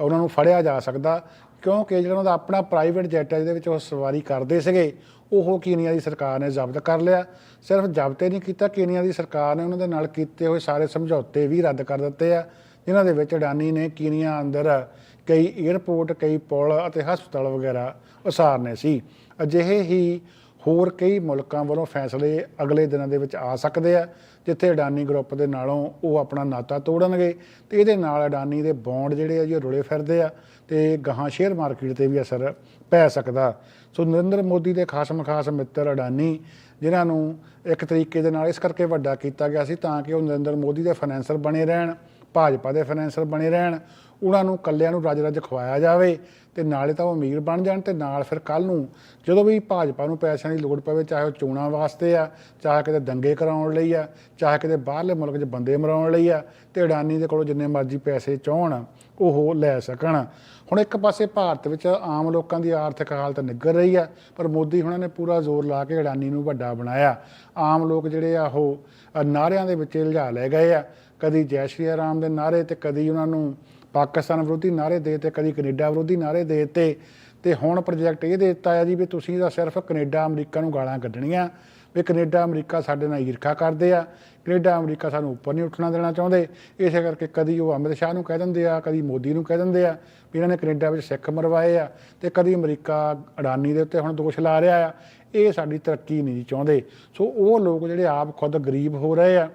ਉਹਨਾਂ ਨੂੰ ਫੜਿਆ ਜਾ ਸਕਦਾ, ਕਿਉਂਕਿ ਜਿਹੜਾ ਉਹਨਾਂ ਦਾ ਆਪਣਾ ਪ੍ਰਾਈਵੇਟ ਜੈਟ ਹੈ ਜਿਹਦੇ ਵਿੱਚ ਉਹ ਸਵਾਰੀ ਕਰਦੇ ਸੀਗੇ, ਉਹ ਕੀਨੀਆ ਦੀ ਸਰਕਾਰ ਨੇ ਜ਼ਬਤ ਕਰ ਲਿਆ। ਸਿਰਫ ਜ਼ਬਤੇ ਨਹੀਂ ਕੀਤਾ, ਕੀਨੀਆ ਦੀ ਸਰਕਾਰ ਨੇ ਉਹਨਾਂ ਦੇ ਨਾਲ ਕੀਤੇ ਹੋਏ ਸਾਰੇ ਸਮਝੌਤੇ ਵੀ ਰੱਦ ਕਰ ਦਿੱਤੇ ਆ, ਜਿਨ੍ਹਾਂ ਦੇ ਵਿੱਚ ਅਡਾਨੀ ਨੇ ਕੀਨੀਆ ਅੰਦਰ ਕਈ 에ਅਰਪੋਰਟ ਕਈ ਪੁਲ ਅਤੇ ਹਸਪਤਾਲ ਵਗੈਰਾ ਉਸਾਰਨੇ ਸੀ। ਅਜਿਹੇ ਹੀ ਹੋਰ ਕਈ ਮੁਲਕਾਂ ਵੱਲੋਂ ਫੈਸਲੇ ਅਗਲੇ ਦਿਨਾਂ ਦੇ ਵਿੱਚ ਆ ਸਕਦੇ ਆ, ਜਿੱਥੇ ਅਡਾਨੀ ਗਰੁੱਪ ਦੇ ਨਾਲੋਂ ਉਹ ਆਪਣਾ ਨਾਤਾ ਤੋੜਨਗੇ ਤੇ ਇਹਦੇ ਨਾਲ ਅਡਾਨੀ ਦੇ ਬੌਂਡ ਜਿਹੜੇ ਆ ਜੀ ਉਹ ਰੁਲੇ ਫਿਰਦੇ ਆ ਤੇ ਗਾਹਾਂ ਸ਼ੇਅਰ ਮਾਰਕੀਟ ਤੇ ਵੀ ਅਸਰ ਪੈ ਸਕਦਾ। ਸੋ ਨਰਿੰਦਰ ਮੋਦੀ ਦੇ ਖਾਸ ਮਖਾਸ ਮਿੱਤਰ ਅਡਾਨੀ, ਜਿਨ੍ਹਾਂ ਨੂੰ ਇੱਕ ਤਰੀਕੇ ਦੇ ਨਾਲ ਇਸ ਕਰਕੇ ਵੱਡਾ ਕੀਤਾ ਗਿਆ ਸੀ ਤਾਂ ਕਿ ਉਹ ਨਰਿੰਦਰ ਮੋਦੀ ਦੇ ਫਾਈਨੈਂਸਰ ਬਣੇ ਰਹਿਣ। ਭਾਜਪਾ ਦੇ ਫਾਈਨੈਂਸਰ ਬਣੇ ਰਹਿਣ ਉਹਨਾਂ ਨੂੰ ਕੱਲਿਆਂ ਨੂੰ ਰੱਜ ਰੱਜ ਖਵਾਇਆ ਜਾਵੇ ਤੇ ਨਾਲੇ ਤਾਂ ਉਹ ਅਮੀਰ ਬਣ ਜਾਣ ਤੇ ਨਾਲ ਫਿਰ ਕੱਲ ਨੂੰ ਜਦੋਂ ਵੀ ਭਾਜਪਾ ਨੂੰ ਪੈਸਿਆਂ ਦੀ ਲੋੜ ਪਵੇ ਚਾਹੇ ਉਹ ਚੋਣਾਂ ਵਾਸਤੇ ਆ ਚਾਹੇ ਕਿਤੇ ਦੰਗੇ ਕਰਾਉਣ ਲਈ ਆ ਚਾਹੇ ਕਿਤੇ ਬਾਹਰਲੇ ਮੁਲਕ 'ਚ ਬੰਦੇ ਮਰਾਉਣ ਲਈ ਆ ਤੇ ਅਡਾਨੀ ਦੇ ਕੋਲੋਂ ਜਿੰਨੇ ਮਰਜ਼ੀ ਪੈਸੇ ਚਾਹਣ ਉਹ ਲੈ ਸਕਣ। ਹੁਣ ਇੱਕ ਪਾਸੇ ਭਾਰਤ ਵਿੱਚ ਆਮ ਲੋਕਾਂ ਦੀ ਆਰਥਿਕ ਹਾਲਤ ਨਿੱਘਰ ਰਹੀ ਆ ਪਰ ਮੋਦੀ ਹੁਣਾਂ ਨੇ ਪੂਰਾ ਜ਼ੋਰ ਲਾ ਕੇ ਅਡਾਨੀ ਨੂੰ ਵੱਡਾ ਬਣਾਇਆ। ਆਮ ਲੋਕ ਜਿਹੜੇ ਆ ਉਹ ਅ, ਨਾਅਰਿਆਂ ਦੇ ਵਿੱਚ ਉਲਝਾ ਲੈ ਗਏ ਆ। ਕਦੀ ਜੈ ਸ਼੍ਰੀ ਰਾਮ ਦੇ ਨਾਅਰੇ ਤੇ ਕਦੀ ਉਹਨਾਂ ਨੂੰ ਪਾਕਿਸਤਾਨ ਵਿਰੋਧੀ ਨਾਅਰੇ ਦੇ ਤੇ, ਕਦੀ ਕੈਨੇਡਾ ਵਿਰੋਧੀ ਨਾਅਰੇ ਦੇ ਤੇ। ਤੇ ਹੁਣ ਪ੍ਰੋਜੈਕਟ ਇਹ ਦੇ ਦਿੱਤਾ ਹੈ ਜੀ ਵੀ ਤੁਸੀਂ ਤਾਂ ਸਿਰਫ ਕੈਨੇਡਾ, ਅਮਰੀਕਾ ਨੂੰ ਗਾਲਾਂ ਕੱਢਣੀਆਂ। ਵੀ ਕੈਨੇਡਾ, ਅਮਰੀਕਾ ਸਾਡੇ ਨਾਲ ਈਰਖਾ ਕਰਦੇ ਆ। ਕੈਨੇਡਾ, ਅਮਰੀਕਾ ਸਾਨੂੰ ਉੱਪਰ ਨਹੀਂ ਉੱਠਣਾ ਦੇਣਾ ਚਾਹੁੰਦੇ। ਇਸੇ ਕਰਕੇ ਕਦੀ ਉਹ ਅਮਿਤ ਸ਼ਾਹ ਨੂੰ ਕਹਿ ਦਿੰਦੇ ਆ, ਕਦੀ ਮੋਦੀ ਨੂੰ ਕਹਿ ਦਿੰਦੇ ਆ ਵੀ ਇਹਨਾਂ ਨੇ ਕੈਨੇਡਾ ਵਿੱਚ ਸਿੱਖ ਮਰਵਾਏ ਆ। ਤੇ ਕਦੀ ਅਮਰੀਕਾ ਅਡਾਨੀ ਦੇ ਉੱਤੇ ਹੁਣ ਦੋਸ਼ ਲਾ ਰਿਹਾ ਆ। ਇਹ ਸਾਡੀ ਤਰੱਕੀ ਨਹੀਂ ਚਾਹੁੰਦੇ। ਸੋ ਉਹ ਲੋਕ ਜਿਹੜੇ ਆਪ ਖੁਦ ਗਰੀਬ ਹੋ ਰਹੇ ਆ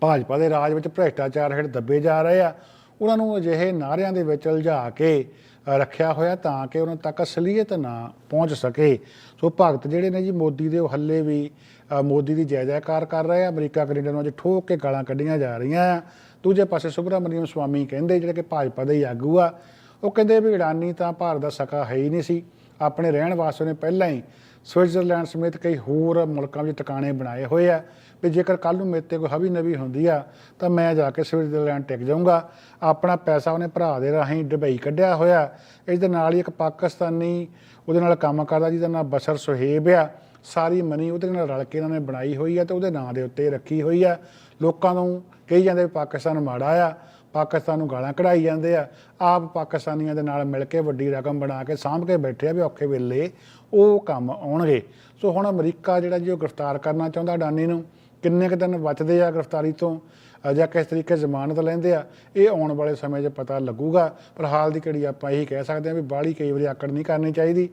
ਭਾਜਪਾ ਦੇ ਰਾਜ ਵਿੱਚ ਭ੍ਰਿਸ਼ਟਾਚਾਰ ਹੇਠ ਦੱਬੇ ਜਾ ਰਹੇ ਆ। ਉਹਨਾਂ ਨੂੰ ਅਜਿਹੇ ਨਾਅਰਿਆਂ ਦੇ ਵਿੱਚ ਉਲਝਾ ਕੇ ਰੱਖਿਆ ਹੋਇਆ ਤਾਂ ਕਿ ਉਹਨਾਂ ਤੱਕ ਅਸਲੀਅਤ ਨਾ ਪਹੁੰਚ ਸਕੇ। ਸੋ ਭਗਤ ਜਿਹੜੇ ਨੇ ਜੀ, ਮੋਦੀ ਦੇ ਉਹ ਹੱਲੇ ਵੀ ਮੋਦੀ ਦੀ ਜੈ ਜੈਕਾਰ ਕਰ ਰਹੇ ਆ। ਅਮਰੀਕਾ, ਕੈਨੇਡਾ ਨੂੰ ਅੱਜ ਠੋਕ ਕੇ ਗਾਲਾਂ ਕੱਢੀਆਂ ਜਾ ਰਹੀਆਂ ਆ। ਦੂਜੇ ਪਾਸੇ ਸੁਬਰਾਮਨੀਅਮ ਸਵਾਮੀ ਕਹਿੰਦੇ ਜਿਹੜੇ ਕਿ ਭਾਜਪਾ ਦੇ ਹੀ ਆਗੂ ਆ। ਉਹ ਕਹਿੰਦੇ ਵੀ ਇਰਾਨੀ ਤਾਂ ਭਾਰਤ ਦਾ ਸਕਾ ਹੈ ਹੀ ਨਹੀਂ ਸੀ। ਆਪਣੇ ਰਹਿਣ ਵਾਸਤੇ ਉਹਨੇ ਪਹਿਲਾਂ ਹੀ ਸਵਿਟਜ਼ਰਲੈਂਡ ਸਮੇਤ ਕਈ ਹੋਰ ਮੁਲਕਾਂ ਵਿੱਚ ਟਿਕਾਣੇ ਬਣਾਏ ਹੋਏ ਆ ਵੀ ਜੇਕਰ ਕੱਲ ਨੂੰ ਮੇਰੇ ਤੇ ਕੋਈ ਹਵੀ ਨਵੀ ਹੁੰਦੀ ਆ, ਤਾਂ ਮੈਂ ਜਾ ਕੇ ਸਵਿਟਜ਼ਰਲੈਂਡ ਟਿਕ ਜਾਊਂਗਾ। ਆਪਣਾ ਪੈਸਾ ਉਹਨੇ ਭਰਾ ਦੇ ਰਾਹੀਂ ਡੁਬਈ ਕੱਢਿਆ ਹੋਇਆ। ਇਸ ਦੇ ਨਾਲ ਹੀ ਇੱਕ ਪਾਕਿਸਤਾਨੀ ਉਹਦੇ ਨਾਲ ਕੰਮ ਕਰਦਾ ਜਿਹਦਾ ਨਾਮ ਬਸ਼ਰ ਸੁਹੇਬ ਆ। ਸਾਰੀ ਮਨੀ ਉਹਦੇ ਨਾਲ ਰਲ ਕੇ ਇਹਨਾਂ ਨੇ ਬਣਾਈ ਹੋਈ ਆ ਤੇ ਉਹਦੇ ਨਾਂ ਦੇ ਉੱਤੇ ਰੱਖੀ ਹੋਈ ਆ। ਲੋਕਾਂ ਨੂੰ ਕਹੀ ਜਾਂਦੇ ਵੀ ਪਾਕਿਸਤਾਨ ਮਾੜਾ ਆ। ਪਾਕਿਸਤਾਨ ਨੂੰ ਗਾਲਾਂ ਕਢਾਈ ਜਾਂਦੇ ਆ। ਆਪ ਪਾਕਿਸਤਾਨੀਆਂ ਦੇ ਨਾਲ ਮਿਲ ਕੇ ਵੱਡੀ ਰਕਮ ਬਣਾ ਕੇ ਸਾਂਭ ਕੇ ਬੈਠੇ ਆ ਵੀ ਔਖੇ ਵੇਲੇ ਉਹ ਕੰਮ ਆਉਣਗੇ। ਸੋ ਹੁਣ ਅਮਰੀਕਾ ਜਿਹੜਾ ਜੀ ਉਹ ਗ੍ਰਿਫਤਾਰ ਕਰਨਾ ਚਾਹੁੰਦਾ ਅਡਾਨੀ ਨੂੰ, ਕਿੰਨੇ ਕੁ ਦਿਨ ਬਚਦੇ ਆ ਗ੍ਰਿਫਤਾਰੀ ਤੋਂ? ਜਾਂ ਕਿਸ ਤਰੀਕੇ ਜ਼ਮਾਨਤ ਲੈਂਦੇ ਆ? ਇਹ ਆਉਣ ਵਾਲੇ ਸਮੇਂ 'ਚ ਪਤਾ ਲੱਗੂਗਾ। ਪਰ ਹਾਲ ਦੀ ਘੜੀ ਆਪਾਂ ਇਹੀ ਕਹਿ ਸਕਦੇ ਆ ਵੀ ਬਾਹਲੀ ਕਈ ਵਾਰੀ ਆਕੜ ਨਹੀਂ ਕਰਨੀ ਚਾਹੀਦੀ।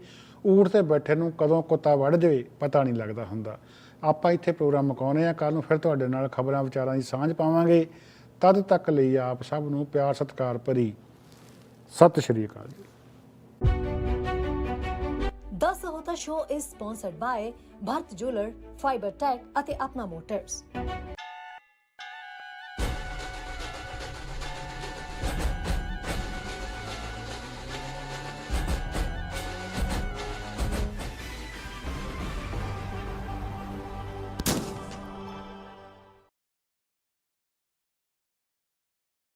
ਊਠ ਤੇ ਬੈਠੇ ਨੂੰ ਕਦੋਂ ਕੁੱਤਾ ਵੱਢ ਜਾਵੇ, ਪਤਾ ਨਹੀਂ ਲੱਗਦਾ ਹੁੰਦਾ। ਆਪਾਂ ਇੱਥੇ ਪ੍ਰੋਗਰਾਮ ਮੁਕਾਉਨੇ ਆ। ਕੱਲ ਨੂੰ ਫਿਰ ਤੁਹਾਡੇ ਨਾਲ ਖਬਰਾਂ ਵਿਚਾਰਾਂ ਦੀ ਸਾਂਝ ਪਾਵਾਂਗੇ। ਤਦ ਤੱਕ ਲਈ ਆਪ ਸਭ ਨੂੰ ਪਿਆਰ ਸਤਿਕਾਰ ਭਰੀ ਸਤਿ ਸ਼੍ਰੀ ਅਕਾਲ ਜੀ ਦ ਸਹੋਤਾ ਸ਼ੋ ਇਸ sponsored by Bharat jeweller fibre tech ਅਤੇ ਆਪਣਾ ਮੋਟਰਸ